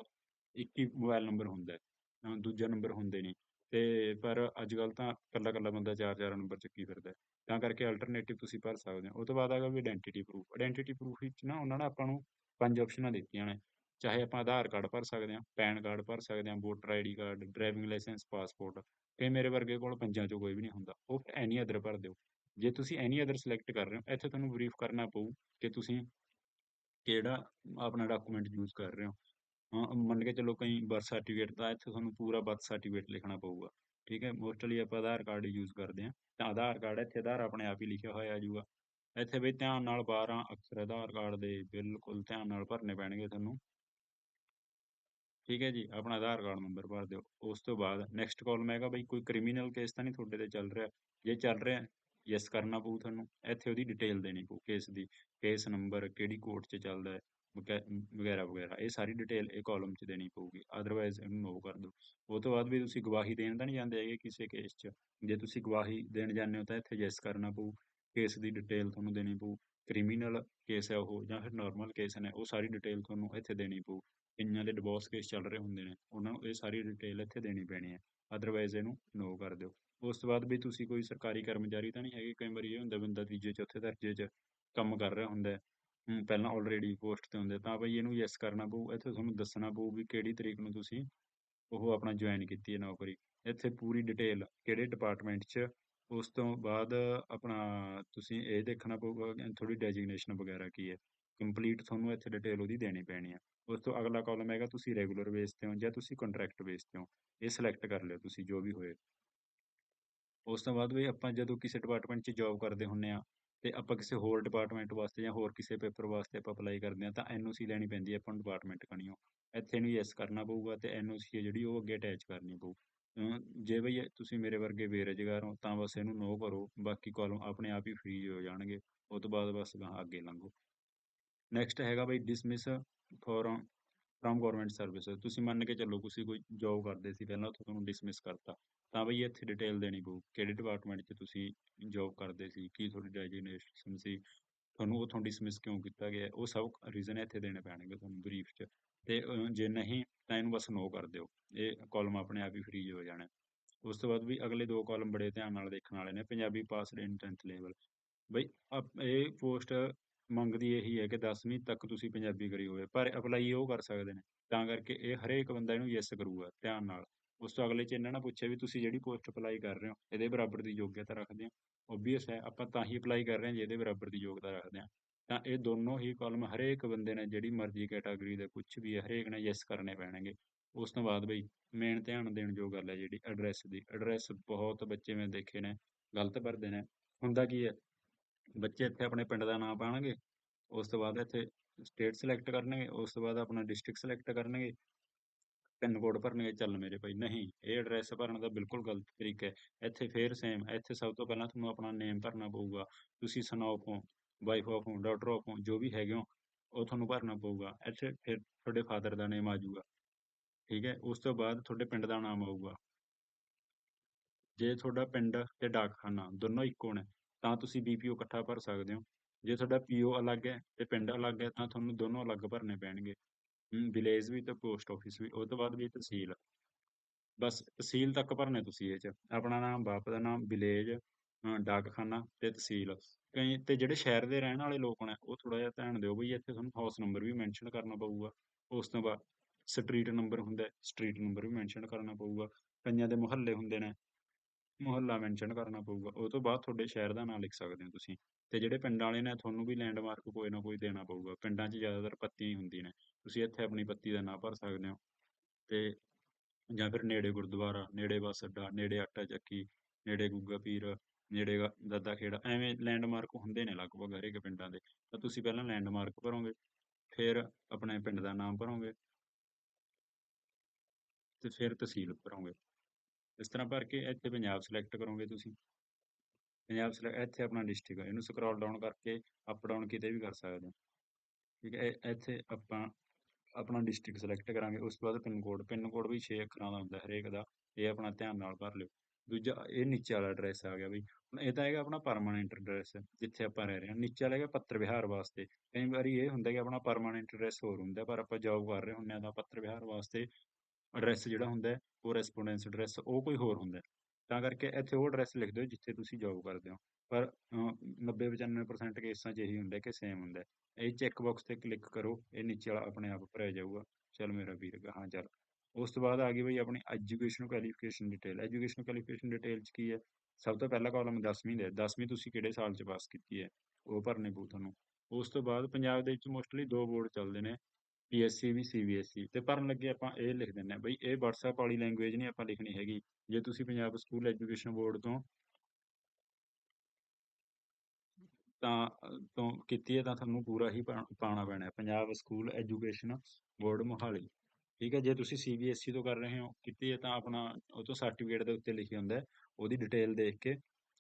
ਇੱਕ ਹੀ ਮੋਬਾਈਲ ਨੰਬਰ ਹੁੰਦਾ ਦੂਜਾ ਨੰਬਰ ਹੁੰਦੇ ਨਹੀਂ ਤੇ ਪਰ ਅੱਜ ਕੱਲ ਤਾਂ ਕੱਲਾ ਕੱਲਾ ਬੰਦਾ ਚਾਰ ਚਾਰ ਨੰਬਰ ਚੱਕੀ ਫਿਰਦਾ ਤਾਂ ਕਰਕੇ ਅਲਟਰਨੇਟਿਵ ਤੁਸੀਂ ਭਰ ਸਕਦੇ ਹੋ। ਉਹ ਤੋਂ ਬਾਅਦ ਆ ਗਿਆ ਵੀ ਆਇਡੈਂਟੀਟੀ ਪ੍ਰੂਫ ਆਇਡੈਂਟੀਟੀ ਪ੍ਰੂਫ ਵਿੱਚ ਨਾ ਉਹਨਾਂ ਨੇ ਆਪਾਂ ਨੂੰ ਪੰਜ ਆਪਸ਼ਨਾਂ ਦਿੱਤੀਆਂ ਨੇ। ਚਾਹੇ ਆਪਾਂ ਆਧਾਰ ਕਾਰਡ ਭਰ ਸਕਦੇ ਹਾਂ, ਪੈਨ ਕਾਰਡ ਭਰ ਸਕਦੇ ਹਾਂ voter ID card driving licence passport ਤੇ ਮੇਰੇ ਵਰਗੇ ਕੋਲ ਪੰਜਾਂ ਚੋਂ ਕੋਈ ਵੀ ਨਹੀਂ ਹੁੰਦਾ। ਉਹ ਐਨੀ ਅਦਰ ਭਰ ਦਿਓ। ਜੇ ਤੁਸੀਂ ਐਨੀ ਅਦਰ ਸਿਲੈਕਟ ਕਰ ਰਹੇ ਹੋ, ਇੱਥੇ ਤੁਹਾਨੂੰ ਬਰੀਫ ਕਰਨਾ ਪਊ ਕਿ ਤੁਸੀਂ ਕਿਹੜਾ ਆਪਣਾ ਡਾਕੂਮੈਂਟ ਯੂਜ਼ ਕਰ ਰਹੇ ਹੋ। ਹਾਂ ਮੰਨ ਕੇ ਚਲੋ ਕਈ ਬਰਥ ਸਰਟੀਫਿਕੇਟ ਦਾ ਇੱਥੇ ਤੁਹਾਨੂੰ ਪੂਰਾ ਬਰਥ ਸਰਟੀਫਿਕੇਟ ਲਿਖਣਾ ਪਊਗਾ, ਠੀਕ ਹੈ? ਮੋਸਟਲੀ ਆਪਾਂ ਆਧਾਰ ਕਾਰਡ ਯੂਜ਼ ਕਰਦੇ ਹਾਂ, ਤਾਂ ਆਧਾਰ ਕਾਰਡ ਇੱਥੇ ਆਧਾਰ ਆਪਣੇ ਆਪ ਹੀ ਲਿਖਿਆ ਹੋਇਆ ਆ ਜਾਊਗਾ। ਇੱਥੇ ਬਈ ਧਿਆਨ ਨਾਲ 12 ਅਕਸਰ ਆਧਾਰ ਕਾਰਡ ਦੇ ਬਿਲਕੁਲ ਧਿਆਨ ਨਾਲ ਭਰਨੇ ਪੈਣਗੇ ਤੁਹਾਨੂੰ। ਠੀਕ ਹੈ ਜੀ, ਆਪਣਾ ਆਧਾਰ ਕਾਰਡ ਨੰਬਰ ਭਰ ਦਿਓ। ਉਸ ਤੋਂ ਬਾਅਦ ਨੈਕਸਟ ਕਾਲਮ ਹੈਗਾ ਬਈ ਕੋਈ ਕ੍ਰਿਮੀਨਲ ਕੇਸ ਤਾਂ ਨਹੀਂ ਤੁਹਾਡੇ ਤੇ ਚੱਲ ਰਿਹਾ? ਜੇ ਚੱਲ ਰਿਹਾ ਯੈਸ ਕਰਨਾ ਪਊ ਤੁਹਾਨੂੰ। ਇੱਥੇ ਉਹਦੀ ਡਿਟੇਲ ਦੇਣੀ ਪਊ ਕੇਸ ਦੀ ਕੇਸ ਨੰਬਰ ਕਿਹੜੀ ਕੋਰਟ 'ਚ ਚੱਲਦਾ ਹੈ? ਵਗੈਰਾ ਵਗੈਰਾ। ਇਹ ਸਾਰੀ ਡਿਟੇਲ ਇਹ ਕਾਲਮ 'ਚ ਦੇਣੀ ਪਊਗੀ। ਅਦਰਵਾਈਜ਼ ਇਹਨੂੰ ਨੋ ਕਰ ਦਿਓ। ਉਹ ਤੋਂ ਬਾਅਦ ਵੀ ਤੁਸੀਂ ਗਵਾਹੀ ਦੇਣ ਤਾਂ ਨਹੀਂ ਜਾਂਦੇ ਹੈਗੇ ਕਿਸੇ ਕੇਸ 'ਚ। ਜੇ ਤੁਸੀਂ ਗਵਾਹੀ ਦੇਣ ਜਾਂਦੇ ਹੋ ਤਾਂ ਇੱਥੇ ਯੈਸ ਕਰਨਾ ਪਊ। ਕੇਸ ਦੀ ਡਿਟੇਲ ਤੁਹਾਨੂੰ ਦੇਣੀ ਪਊ। ਕ੍ਰਿਮੀਨਲ ਕੇਸ ਹੈ ਉਹ ਜਾਂ ਫਿਰ ਨਾਰਮਲ ਕੇਸ ਨੇ, ਉਹ ਸਾਰੀ ਡਿਟੇਲ ਤੁਹਾਨੂੰ ਇੱਥੇ ਦੇਣੀ ਪਊ। ਕਈਆਂ ਦੇ ਡਿਵੋਰਸ ਕੇਸ ਚੱਲ ਰਹੇ ਹੁੰਦੇ ਨੇ, ਉਹਨਾਂ ਨੂੰ ਇਹ ਸਾਰੀ ਡਿਟੇਲ ਇੱਥੇ ਦੇਣੀ ਪੈਣੀ ਹੈ। ਅਦਰਵਾਈਜ਼ ਇਹਨੂੰ ਨੋ ਕਰ ਦਿਓ। ਉਸ ਤੋਂ ਬਾਅਦ ਵੀ ਤੁਸੀਂ ਕੋਈ ਸਰਕਾਰੀ ਕਰਮਚਾਰੀ ਤਾਂ ਨਹੀਂ ਹੈਗੇ? ਕਈ ਵਾਰੀ ਇਹ ਹੁੰਦਾ ਬੰਦਾ ਤੀਜੇ, ਚੌਥੇ ਦਰਜੇ 'ਚ ਕੰਮ ਕਰ ਰਿਹਾ ਹੁੰਦਾ ਪਹਿਲਾਂ ਆਲਰੇਡੀ ਪੋਸਟ ਤੇ ਹੁੰਦੇ ਤਾਂ ਬਈ ਇਹਨੂੰ ਯੈਸ ਕਰਨਾ ਪਊ, ਇੱਥੇ ਤੁਹਾਨੂੰ ਦੱਸਣਾ ਪਊ ਵੀ ਕਿਹੜੀ ਤਰੀਕ ਨੂੰ ਤੁਸੀਂ ਉਹ ਆਪਣਾ ਜੁਆਇਨ ਕੀਤੀ ਹੈ ਨੌਕਰੀ। ਇੱਥੇ ਪੂਰੀ ਡਿਟੇਲ ਕਿਹੜੇ ਡਿਪਾਰਟਮੈਂਟ 'ਚ, ਉਸ ਤੋਂ ਬਾਅਦ ਆਪਣਾ ਤੁਸੀਂ ਇਹ ਦੇਖਣਾ ਪਊਗਾ ਤੁਹਾਡੀ ਡੈਜਿਗਨੇਸ਼ਨ ਵਗੈਰਾ ਕੀ ਹੈ। ਕੰਪਲੀਟ ਤੁਹਾਨੂੰ ਇੱਥੇ ਡਿਟੇਲ ਉਹਦੀ ਦੇਣੀ ਪੈਣੀ ਹੈ। ਉਸ ਤੋਂ ਅਗਲਾ ਕਾਲਮ ਹੈਗਾ, ਤੁਸੀਂ ਰੈਗੂਲਰ ਬੇਸ ਤੇ ਹੋ ਜਾਂ ਤੁਸੀਂ ਕੰਟਰੈਕਟ ਬੇਸ ਤੇ ਹੋ, ਇਹ ਸਿਲੈਕਟ ਕਰ ਲਿਓ ਤੁਸੀਂ ਜੋ ਵੀ ਹੋਏ। ਉਸ ਤੋਂ ਬਾਅਦ ਵੀ ਆਪਾਂ ਜਦੋਂ ਕਿਸੇ ਡਿਪਾਰਟਮੈਂਟ 'ਚ ਜੌਬ ਕਰਦੇ ਹੁੰਨੇ ਆ ਤੇ ਆਪਾਂ ਕਿਸੇ ਹੋਰ ਡਿਪਾਰਟਮੈਂਟ ਵਾਸਤੇ ਜਾਂ ਹੋਰ ਕਿਸੇ ਪੇਪਰ ਵਾਸਤੇ ਆਪਾਂ ਅਪਲਾਈ ਕਰਦੇ ਆ ਤਾਂ ਐਨਓਸੀ ਲੈਣੀ ਪੈਂਦੀ ਹੈ ਆਪਾਂ ਨੂੰ ਡਿਪਾਰਟਮੈਂਟ ਕਣੀਓ। ਇੱਥੇ ਇਹਨੂੰ ਯੈਸ ਕਰਨਾ ਪਊਗਾ ਤੇ ਐਨਓਸੀ ਹੈ ਜਿਹੜੀ ਉਹ ਅੱਗੇ ਅਟੈਚ ਕਰਨੀ ਪਊ। ਜੇ ਬਈ ਤੁਸੀਂ ਮੇਰੇ ਵਰਗੇ ਬੇਰੁਜ਼ਗਾਰ ਹੋ, ਤਾਂ ਬਸ ਇਹਨੂੰ ਨੋ ਕਰੋ ਬਾਕੀ ਕਾਲਮ ਆਪਣੇ ਆਪ ਹੀ ਫ੍ਰੀ ਹੋ ਜਾਣਗੇ। ਉਹ ਤੋਂ ਬਾਅਦ ਬਸ ਗਾਹਾਂ ਅੱਗੇ ਲੰਘੋ। ਨੈਕਸਟ ਹੈਗਾ ਬਈ dismiss for from government service ਤੁਸੀਂ ਮੰਨ ਕੇ ਚੱਲੋ, ਤੁਸੀਂ ਕੋਈ ਜੌਬ ਕਰਦੇ ਸੀ ਪਹਿਲਾਂ, ਉੱਥੋਂ ਤੁਹਾਨੂੰ ਡਿਸਮਿਸ ਕਰਤਾ। ਤਾਂ ਬਈ ਇੱਥੇ ਡਿਟੇਲ ਦੇਣੀ ਪਊ, ਕਿਹੜੇ ਡਿਪਾਰਟਮੈਂਟ 'ਚ ਤੁਸੀਂ ਜੌਬ ਕਰਦੇ ਸੀ, ਕੀ ਤੁਹਾਡੀ ਡੈਜਿਗਨੇਸ਼ਨ ਸੀ, ਤੁਹਾਨੂੰ ਉੱਥੋਂ ਡਿਸਮਿਸ ਕਿਉਂ ਕੀਤਾ ਗਿਆ, ਉਹ ਸਭ ਰੀਜ਼ਨ ਇੱਥੇ ਦੇਣੇ ਪੈਣਗੇ ਤੁਹਾਨੂੰ ਬਰੀਫ 'ਚ। ਤੇ ਜੇ ਨਹੀਂ, ਤਾਂ ਇਹਨੂੰ ਬਸ ਨੋ ਕਰ ਦਿਓ, ਇਹ ਕਾਲਮ ਆਪਣੇ ਆਪ ਹੀ ਫ੍ਰੀ ਹੋ ਜਾਣਾ। ਉਸ ਤੋਂ ਬਾਅਦ ਵੀ ਅਗਲੇ ਦੋ ਕਾਲਮ ਬੜੇ ਧਿਆਨ ਨਾਲ ਦੇਖਣ ਵਾਲੇ ਨੇ, ਪੰਜਾਬੀ ਪਾਸ ਇਨ 10th ਲੈਵਲ ਬਈ ਇਹ ਪੋਸਟ ਮੰਗਦੀ ਇਹੀ ਹੈ ਕਿ 10ਵੀਂ ਤੱਕ ਤੁਸੀਂ ਪੰਜਾਬੀ ਕਰੀ ਹੋਵੇ, ਪਰ ਅਪਲਾਈ ਉਹ ਕਰ ਸਕਦੇ ਨੇ, ਤਾਂ ਕਰਕੇ ਇਹ ਹਰੇਕ ਬੰਦਾ ਇਹਨੂੰ ਯੈਸ ਕਰੂਗਾ, ਧਿਆਨ ਨਾਲ। ਉਸ ਤੋਂ ਅਗਲੇ ਚ ਇਹਨਾਂ ਨੇ ਪੁੱਛਿਆ ਵੀ ਤੁਸੀਂ ਜਿਹੜੀ ਪੋਸਟ ਅਪਲਾਈ ਕਰ ਰਹੇ ਹੋ, ਇਹਦੇ ਬਰਾਬਰ ਦੀ ਯੋਗਤਾ ਰੱਖਦੇ ਹੋ। ਓਬਵੀਅਸ ਹੈ, ਆਪਾਂ ਤਾਂ ਹੀ ਅਪਲਾਈ ਕਰ ਰਹੇ ਹਾਂ ਜੇ ਇਹਦੇ ਬਰਾਬਰ ਦੀ ਯੋਗਤਾ ਰੱਖਦੇ ਹਾਂ। ਤਾਂ ਇਹ ਦੋਨੋਂ ਹੀ ਕਾਲਮ ਹਰੇਕ ਬੰਦੇ ਨੇ ਜਿਹੜੀ ਮਰਜ਼ੀ ਕੈਟਾਗਰੀ ਦੇ ਕੁਝ ਵੀ ਹੈ, ਹਰੇਕ ਨੇ ਯੈਸ ਕਰਨੇ ਪੈਣਗੇ। ਉਸ ਤੋਂ ਬਾਅਦ ਬਈ ਮੇਨ ਧਿਆਨ ਦੇਣ ਜੋ ਗੱਲ ਹੈ ਜਿਹੜੀ ਐਡਰੈਸ ਦੀ। ਐਡਰੈਸ ਬਹੁਤ ਬੱਚੇ ਮੈਂ ਦੇਖੇ ਨੇ, ਗਲਤ ਭਰਦੇ ਨੇ। ਹੁੰਦਾ ਕੀ ਹੈ, ਬੱਚੇ ਇੱਥੇ ਆਪਣੇ ਪਿੰਡ ਦਾ ਨਾਮ ਪਾਣਗੇ, ਉਸ ਤੋਂ ਬਾਅਦ ਇੱਥੇ ਸਟੇਟ ਸਿਲੈਕਟ ਕਰਨਗੇ, ਉਸ ਤੋਂ ਬਾਅਦ ਆਪਣਾ ਡਿਸਟ੍ਰਿਕਟ ਸਿਲੈਕਟ ਕਰਨਗੇ। ਪਿੰਨ ਕੋਡ ਭਰਨਗੇ, ਚੱਲ ਮੇਰੇ ਭਾਈ, ਨਹੀਂ, ਇਹ ਐਡਰੈਸ ਭਰਨ ਦਾ ਬਿਲਕੁਲ ਗਲਤ ਤਰੀਕਾ ਹੈ। ਇੱਥੇ ਫੇਰ ਸੇਮ ਇੱਥੇ ਸਭ ਤੋਂ ਪਹਿਲਾਂ ਤੁਹਾਨੂੰ ਆਪਣਾ ਨੇਮ ਭਰਨਾ ਪਊਗਾ। ਤੁਸੀਂ ਸਨ ਆਫ ਹੋ ਵਾਈਫ ਆਫ ਹੋ ਡਾਟਰ ਆਫ ਹੋ, ਜੋ ਵੀ ਹੈਗੇ ਹੋ, ਉਹ ਤੁਹਾਨੂੰ ਭਰਨਾ ਪਊਗਾ। ਇੱਥੇ ਫਿਰ ਤੁਹਾਡੇ ਫਾਦਰ ਦਾ ਨੇਮ ਆ ਜਾਊਗਾ। ਠੀਕ ਹੈ? ਉਸ ਤੋਂ ਬਾਅਦ ਤੁਹਾਡੇ ਪਿੰਡ ਦਾ ਨਾਮ ਆਊਗਾ। ਜੇ ਤੁਹਾਡਾ ਪਿੰਡ ਤੇ ਡਾਕਖਾਨਾ ਦੋਨੋਂ ਇੱਕੋ ਨੇ, ਤਾਂ ਤੁਸੀਂ ਬੀਪੀਓ ਇਕੱਠਾ ਭਰ ਸਕਦੇ ਹੋ। ਜੇ ਤੁਹਾਡਾ ਪੀਓ ਅਲੱਗ ਹੈ ਤੇ ਪਿੰਡ ਅਲੱਗ ਹੈ, ਤਾਂ ਤੁਹਾਨੂੰ ਦੋਨੋਂ ਅਲੱਗ ਭਰਨੇ ਪੈਣਗੇ। ਵਿਲੇਜ ਵੀ ਤੇ ਪੋਸਟ ਆਫਿਸ ਵੀ, ਉਹ ਤੋਂ ਬਾਅਦ ਵੀ ਤਹਿਸੀਲ ਬਸ ਤਹਿਸੀਲ ਤੱਕ ਭਰਨੇ ਤੁਸੀਂ ਇਹ ਚ। ਆਪਣਾ ਨਾਮ, ਬਾਪ ਦਾ ਨਾਮ ਵਿਲੇਜ ਡਾਕਖਾਨਾ ਤੇ ਤਹਿਸੀਲ। ਕਈ ਤੇ ਜਿਹੜੇ ਸ਼ਹਿਰ ਦੇ ਰਹਿਣ ਵਾਲੇ ਲੋਕ ਨੇ, ਉਹ ਥੋੜਾ ਜਿਹਾ ਧਿਆਨ ਦਿਓ ਬਈ ਇੱਥੇ ਤੁਹਾਨੂੰ ਹਾਊਸ ਨੰਬਰ ਵੀ ਮੈਂਸ਼ਨ ਕਰਨਾ ਪਊਗਾ। ਉਸ ਤੋਂ ਬਾਅਦ ਸਟਰੀਟ ਨੰਬਰ ਹੁੰਦਾ ਸਟਰੀਟ ਨੰਬਰ ਵੀ ਮੈਂਸ਼ਨ ਕਰਨਾ ਪਊਗਾ। ਕਈਆਂ ਦੇ ਮੁਹੱਲੇ ਹੁੰਦੇ ਨੇ, ਮੁਹੱਲਾ ਮੈਂਸ਼ਨ ਕਰਨਾ ਪਊਗਾ। ਉਹ ਤੋਂ ਬਾਅਦ ਤੁਹਾਡੇ ਸ਼ਹਿਰ ਦਾ ਨਾਮ ਲਿਖ ਸਕਦੇ ਹੋ ਤੁਸੀਂ। ਤੇ ਜਿਹੜੇ ਪਿੰਡਾਂ ਵਾਲੇ ਨੇ ਤੁਹਾਨੂੰ ਵੀ ਲੈਂਡਮਾਰਕ ਕੋਈ ਨਾ ਕੋਈ ਦੇਣਾ ਪਊਗਾ। ਪਿੰਡਾਂ 'ਚ ਜ਼ਿਆਦਾਤਰ ਪੱਤੀਆਂ ਹੀ ਹੁੰਦੀਆਂ ਨੇ। ਤੁਸੀਂ ਇੱਥੇ ਆਪਣੀ ਪੱਤੀ ਦਾ ਨਾਂ ਭਰ ਸਕਦੇ ਹੋ। ਤੇ ਜਾਂ ਫਿਰ ਨੇੜੇ ਗੁਰਦੁਆਰਾ, ਨੇੜੇ ਬੱਸ ਅੱਡਾ, ਨੇੜੇ ਆਟਾ ਚੱਕੀ, ਨੇੜੇ ਗੁੱਗਾ ਪੀਰ, ਨੇੜੇ ਗਾ- ਦਾਦਾ ਖੇੜਾ, ਐਵੇਂ ਲੈਂਡਮਾਰਕ ਹੁੰਦੇ ਨੇ ਲਗਭਗ ਹਰੇਕ ਪਿੰਡਾਂ ਦੇ। ਤਾਂ ਤੁਸੀਂ ਪਹਿਲਾਂ ਲੈਂਡਮਾਰਕ ਭਰੋਗੇ, ਫਿਰ ਆਪਣੇ ਪਿੰਡ ਦਾ ਨਾਮ ਭਰੋਗੇ ਤੇ ਫਿਰ ਤਹਿਸੀਲ ਭਰੋਗੇ। ਇਸ ਤਰ੍ਹਾਂ ਭਰ ਕੇ ਇੱਥੇ ਪੰਜਾਬ ਸਿਲੈਕਟ ਕਰੋਗੇ ਤੁਸੀਂ। ਪੰਜਾਬ ਸਿਲੈਕਟ ਇੱਥੇ ਆਪਣਾ ਡਿਸਟ੍ਰਿਕਟ ਇਹਨੂੰ ਸਕਰੋਲ ਡਾਊਨ ਕਰਕੇ ਅਪ ਡਾਊਨ ਕਿਤੇ ਵੀ ਕਰ ਸਕਦੇ ਹੋ ਠੀਕ ਹੈ ਇਹ- ਇੱਥੇ ਆਪਾਂ ਆਪਣਾ ਡਿਸਟ੍ਰਿਕਟ ਸਿਲੈਕਟ ਕਰਾਂਗੇ ਉਸ ਤੋਂ ਬਾਅਦ ਪਿੰਨ ਕੋਡ ਪਿੰਨ ਕੋਡ ਵੀ 6 ਅੱਖਰਾਂ ਦਾ ਹੁੰਦਾ ਹਰੇਕ ਦਾ ਇਹ ਆਪਣਾ ਧਿਆਨ ਨਾਲ ਭਰ ਲਿਓ। ਦੂਜਾ ਇਹ ਨੀਚੇ ਵਾਲਾ ਐਡਰੈਸ ਆ ਗਿਆ ਬਈ। ਹੁਣ ਇਹ ਤਾਂ ਹੈਗਾ ਆਪਣਾ ਪਰਮਾਨੈਂਟ ਐਡਰੈਸ ਜਿੱਥੇ ਆਪਾਂ ਰਹਿ ਰਹੇ ਹਾਂ। ਨੀਚੇ ਵਾਲਾ ਹੈਗਾ ਪੱਤਰ ਵਿਹਾਰ ਵਾਸਤੇ। ਕਈ ਵਾਰੀ ਇਹ ਹੁੰਦਾ ਕਿ ਆਪਣਾ ਪਰਮਾਨੈਂਟ ਐਡਰੈਸ ਹੋਰ ਹੁੰਦਾ ਪਰ ਆਪਾਂ ਜੌਬ ਕਰ ਰਹੇ ਹੁੰਦੇ ਆ ਤਾਂ ਪੱਤਰ ਵਿਹਾਰ ਵਾਸਤੇ ਐਡਰੈਸ ਜਿਹੜਾ ਹੁੰਦਾ ਹੈ, ਉਹ ਰੈਸਪੋਂਡੈਂਸ ਐਡਰੈਸ ਉਹ ਕੋਈ ਹੋਰ ਹੁੰਦਾ ਤਾਂ ਕਰਕੇ ਇੱਥੇ ਉਹ ਐਡਰੈਸ ਲਿਖ ਦਿਓ ਜਿੱਥੇ ਤੁਸੀਂ ਜੌਬ ਕਰਦੇ ਹੋ। ਪਰ 90-95% ਕੇਸਾਂ 'ਚ ਇਹੀ ਹੁੰਦਾ ਕਿ ਸੇਮ ਹੁੰਦਾ। ਇਹ ਚੈੱਕ ਬਾਕਸ ਤੇ ਕਲਿੱਕ ਕਰੋ, ਇਹ ਨੀਚੇ ਵਾਲਾ ਆਪਣੇ ਆਪ ਭਰਿਆ ਜਾਊਗਾ। ਚਲ ਮੇਰਾ ਵੀਰ ਹਾਂ ਚੱਲ। ਉਸ ਤੋਂ ਬਾਅਦ ਆ ਗਈ ਬਈ ਆਪਣੀ education qualification detail education qualification detail 'ਚ ਕੀ ਹੈ? ਸਭ ਤੋਂ ਪਹਿਲਾ ਕਾਲਮ 10ਵੀਂ ਦਾ। 10ਵੀਂ ਤੁਸੀਂ ਕਿਹੜੇ ਸਾਲ 'ਚ ਪਾਸ ਕੀਤੀ ਹੈ? ਉਹ ਭਰਨੇ ਪਊ ਤੁਹਾਨੂੰ। ਉਸ ਤੋਂ ਬਾਅਦ ਪੰਜਾਬ ਦੇ ਵਿੱਚ ਮੋਸਟਲੀ ਦੋ ਬੋਰਡ ਚੱਲਦੇ ਨੇ। ਪੀਐਸਸੀ ਵੀ ਸੀਬੀਐਸਈ ਤੇ ਭਰਨ ਲੱਗੇ ਆਪਾਂ ਇਹ ਲਿਖ ਦਿੰਦੇ ਹਾਂ। ਬਈ ਇਹ WhatsApp ਵਾਲੀ ਲੈਂਗੁਏਜ ਨਹੀਂ ਆਪਾਂ ਲਿਖਣੀ ਹੈਗੀ। ਜੇ ਤੁਸੀਂ ਪੰਜਾਬ ਸਕੂਲ ਐਜੂਕੇਸ਼ਨ ਬੋਰਡ ਤੋਂ ਤਾਂ, ਤੋਂ ਕੀਤੀ ਹੈ ਤਾਂ ਤੁਹਾਨੂੰ ਪੂਰਾ ਹੀ ਪਾ- ਪਾਉਣਾ ਪੈਣਾ Punjab school education board Mohali. ਠੀਕ ਹੈ, ਜੇ ਤੁਸੀਂ ਸੀਬੀਐਸਈ ਤੋਂ ਕਰ ਰਹੇ ਹੋ, ਕੀਤੀ ਹੈ ਤਾਂ ਆਪਣਾ ਉਹ ਤੋਂ ਸਰਟੀਫਿਕੇਟ ਦੇ ਉੱਤੇ ਲਿਖਿਆ ਹੁੰਦਾ ਉਹਦੀ ਡਿਟੇਲ ਦੇਖ ਕੇ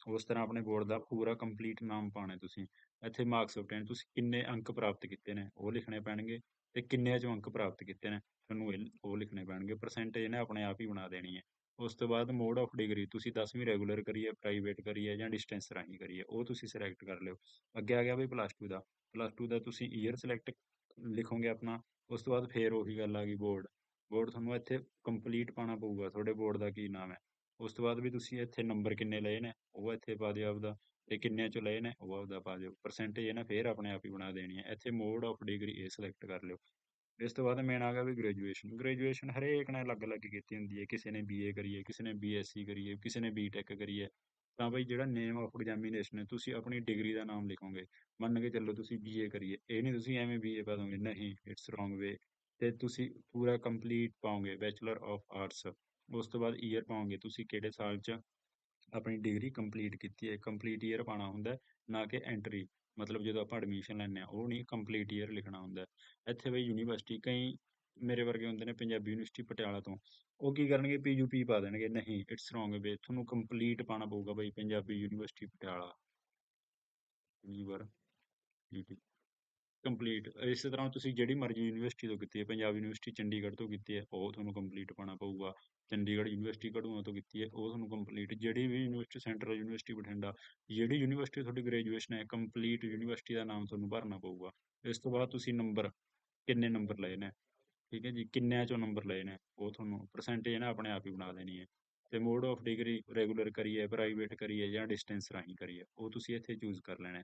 ਉਸ ਤਰ੍ਹਾਂ ਆਪਣੇ ਬੋਰਡ ਦਾ ਪੂਰਾ ਕੰਪਲੀਟ ਨਾਮ ਪਾਣਾ ਤੁਸੀਂ। ਇੱਥੇ ਮਾਰਕਸ ਆਬਟੇਨ ਤੁਸੀਂ ਕਿੰਨੇ ਅੰਕ ਪ੍ਰਾਪਤ ਕੀਤੇ ਨੇ, ਉਹ ਲਿਖਣੇ ਪੈਣਗੇ। ਤੇ ਕਿੰਨੇ ਚੋਂ ਅੰਕ ਪ੍ਰਾਪਤ ਕੀਤੇ ਨੇ, ਤੁਹਾਨੂੰ ਇਹ ਉਹ ਲਿਖਣੇ ਪੈਣਗੇ ਪਰਸੈਂਟੇਜ ਨੇ ਆਪਣੇ ਆਪ ਹੀ ਬਣਾ ਦੇਣੀ ਹੈ। ਉਸ ਤੋਂ ਬਾਅਦ ਮੋਡ ਆਫ ਡਿਗਰੀ ਤੁਸੀਂ 10ਵੀਂ ਰੈਗੂਲਰ ਕਰੀਏ ਪ੍ਰਾਈਵੇਟ ਕਰੀਏ ਜਾਂ ਡਿਸਟੈਂਸ ਰਾਹੀਂ ਕਰੀਏ ਉਹ ਤੁਸੀਂ ਸਿਲੈਕਟ ਕਰ ਲਿਓ। ਅੱਗੇ ਆ ਗਿਆ ਬਈ ਪਲੱਸ 2 ਦਾ। ਪਲੱਸ 2 ਦਾ ਤੁਸੀਂ ਈਅਰ ਸਿਲੈਕਟ ਲਿਖੋਗੇ ਆਪਣਾ, ਉਸ ਤੋਂ ਬਾਅਦ ਫੇਰ ਉਹੀ ਗੱਲ ਆ ਗਈ ਬੋਰਡ ਬੋਰਡ ਤੁਹਾਨੂੰ ਇੱਥੇ ਕੰਪਲੀਟ ਪਾਣਾ ਪਊਗਾ, ਤੁਹਾਡੇ ਬੋਰਡ ਦਾ ਕੀ ਨਾਮ ਹੈ। ਉਸ ਤੋਂ ਬਾਅਦ ਵੀ ਤੁਸੀਂ ਇੱਥੇ ਨੰਬਰ ਕਿੰਨੇ ਲਏ ਨੇ, ਉਹ ਇੱਥੇ ਪਾ ਦਿਓ ਆਪਦਾ। ਤੇ ਕਿੰਨਿਆਂ ਚੋਂ ਲਏ ਨੇ, ਉਹ ਆਪਦਾ ਪਾ ਦਿਓ ਪਰਸੈਂਟੇਜ ਇਹਨਾਂ ਫੇਰ ਆਪਣੇ ਆਪ ਹੀ ਬਣਾ ਦੇਣੀ ਹੈ, ਇੱਥੇ ਮੋਡ ਆਫ ਡਿਗਰੀ ਇਹ ਸਿਲੈਕਟ ਕਰ ਲਿਓ। ਇਸ ਤੋਂ ਬਾਅਦ ਮੇਨ ਆ ਗਿਆ ਵੀ ਗ੍ਰੈਜੂਏਸ਼ਨ ਗ੍ਰੈਜੂਏਸ਼ਨ ਹਰੇਕ ਨੇ ਅਲੱਗ-ਅਲੱਗ ਕੀਤੀ ਹੁੰਦੀ ਹੈ, ਕਿਸੇ ਨੇ ਬੀਏ ਕਰੀ ਹੈ ਕਿਸੇ ਨੇ ਬੀਐਸਸੀ ਕਰੀ ਹੈ ਕਿਸੇ ਨੇ ਬੀਟੈਕ ਕਰੀ ਹੈ ਤਾਂ ਬਈ ਜਿਹੜਾ ਨੇਮ ਆਫ ਐਗਜ਼ਾਮੀਨੇਸ਼ਨ ਹੈ, ਤੁਸੀਂ ਆਪਣੀ ਡਿਗਰੀ ਦਾ ਨਾਮ ਲਿਖੋਗੇ, ਮੰਨ ਕੇ ਚੱਲੋ ਤੁਸੀਂ ਬੀਏ ਕਰੀਏ, ਇਹ ਨਹੀਂ ਤੁਸੀਂ ਐਵੇਂ ਬੀਏ ਪਾ ਦੋਗੇ, ਨਹੀਂ ਇਟਸ ਰੋਂਗ ਵੇ ਤੇ ਤੁਸੀਂ ਪੂਰਾ ਕੰਪਲੀਟ ਪਾਓਗੇ ਬੈਚਲਰ ਆਫ ਆਰਟਸ ਉਸ ਤੋਂ ਬਾਅਦ ਈਅਰ ਪਾਓਗੇ, ਤੁਸੀਂ ਕਿਹੜੇ ਸਾਲ 'ਚ ਆਪਣੀ ਡਿਗਰੀ ਕੰਪਲੀਟ ਕੀਤੀ ਹੈ ਕੰਪਲੀਟ ਈਅਰ ਪਾਣਾ ਹੁੰਦਾ ਨਾ ਕਿ ਐਂਟਰੀ ਮਤਲਬ ਜਦੋਂ ਆਪਾਂ ਐਡਮਿਸ਼ਨ ਲੈਂਦੇ ਆ ਉਹ ਨਹੀਂ ਕੰਪਲੀਟ ਈਅਰ ਲਿਖਣਾ ਹੁੰਦਾ ਇੱਥੇ ਬਈ ਯੂਨੀਵਰਸਿਟੀ ਕਈ ਮੇਰੇ ਵਰਗੇ ਹੁੰਦੇ ਨੇ ਪੰਜਾਬੀ ਯੂਨੀਵਰਸਿਟੀ ਪਟਿਆਲਾ ਤੋਂ, ਉਹ ਕੀ ਕਰਨਗੇ ਪੀਯੂਪੀ ਪਾ ਦੇਣਗੇ, ਨਹੀਂ ਇਟਸ ਰੋਂਗ ਵੇ ਤੁਹਾਨੂੰ ਕੰਪਲੀਟ ਪਾਣਾ ਪਊਗਾ ਬਈ Punjabi university Patiala. Your UT complete ਇਸੇ ਤਰ੍ਹਾਂ ਤੁਸੀਂ ਜਿਹੜੀ ਮਰਜ਼ੀ ਯੂਨੀਵਰਸਿਟੀ ਤੋਂ ਕੀਤੀ ਹੈ, ਪੰਜਾਬ ਯੂਨੀਵਰਸਿਟੀ ਚੰਡੀਗੜ੍ਹ ਤੋਂ ਕੀਤੀ ਹੈ, ਉਹ ਤੁਹਾਨੂੰ ਕੰਪਲੀਟ ਪਾਣਾ ਪਊਗਾ। ਚੰਡੀਗੜ੍ਹ ਯੂਨੀਵਰਸਿਟੀ ਕਢੂਆ ਤੋਂ ਕੀਤੀ ਹੈ, ਉਹ ਤੁਹਾਨੂੰ ਕੰਪਲੀਟ ਜਿਹੜੀ ਵੀ ਯੂਨੀਵਰਸਿਟੀ ਸੈਂਟਰਲ ਯੂਨੀਵਰਸਿਟੀ ਬਠਿੰਡਾ, ਜਿਹੜੀ ਯੂਨੀਵਰਸਿਟੀ ਤੁਹਾਡੀ ਗ੍ਰੈਜੂਏਸ਼ਨ ਹੈ ਕੰਪਲੀਟ ਯੂਨੀਵਰਸਿਟੀ ਦਾ ਨਾਮ ਤੁਹਾਨੂੰ ਭਰਨਾ ਪਊਗਾ। ਇਸ ਤੋਂ ਬਾਅਦ ਤੁਸੀਂ ਨੰਬਰ ਕਿੰਨੇ ਨੰਬਰ ਲਏ ਨੇ? ਠੀਕ ਹੈ ਜੀ, ਕਿੰਨਿਆਂ ਚੋਂ ਨੰਬਰ ਲਏ ਨੇ? ਉਹ ਤੁਹਾਨੂੰ ਪਰਸੈਂਟੇਜ ਨਾ ਆਪਣੇ ਆਪ ਹੀ ਬਣਾ ਦੇਣੀ ਹੈ। ਤੇ ਮੋਡ ਆਫ ਡਿਗਰੀ ਰੈਗੂਲਰ ਕਰੀਏ ਪ੍ਰਾਈਵੇਟ ਕਰੀਏ ਜਾਂ ਡਿਸਟੈਂਸ ਰਾਹੀਂ ਕਰੀਏ, ਉਹ ਤੁਸੀਂ ਇੱਥੇ ਚੂਜ਼ ਕਰ ਲੈਣਾ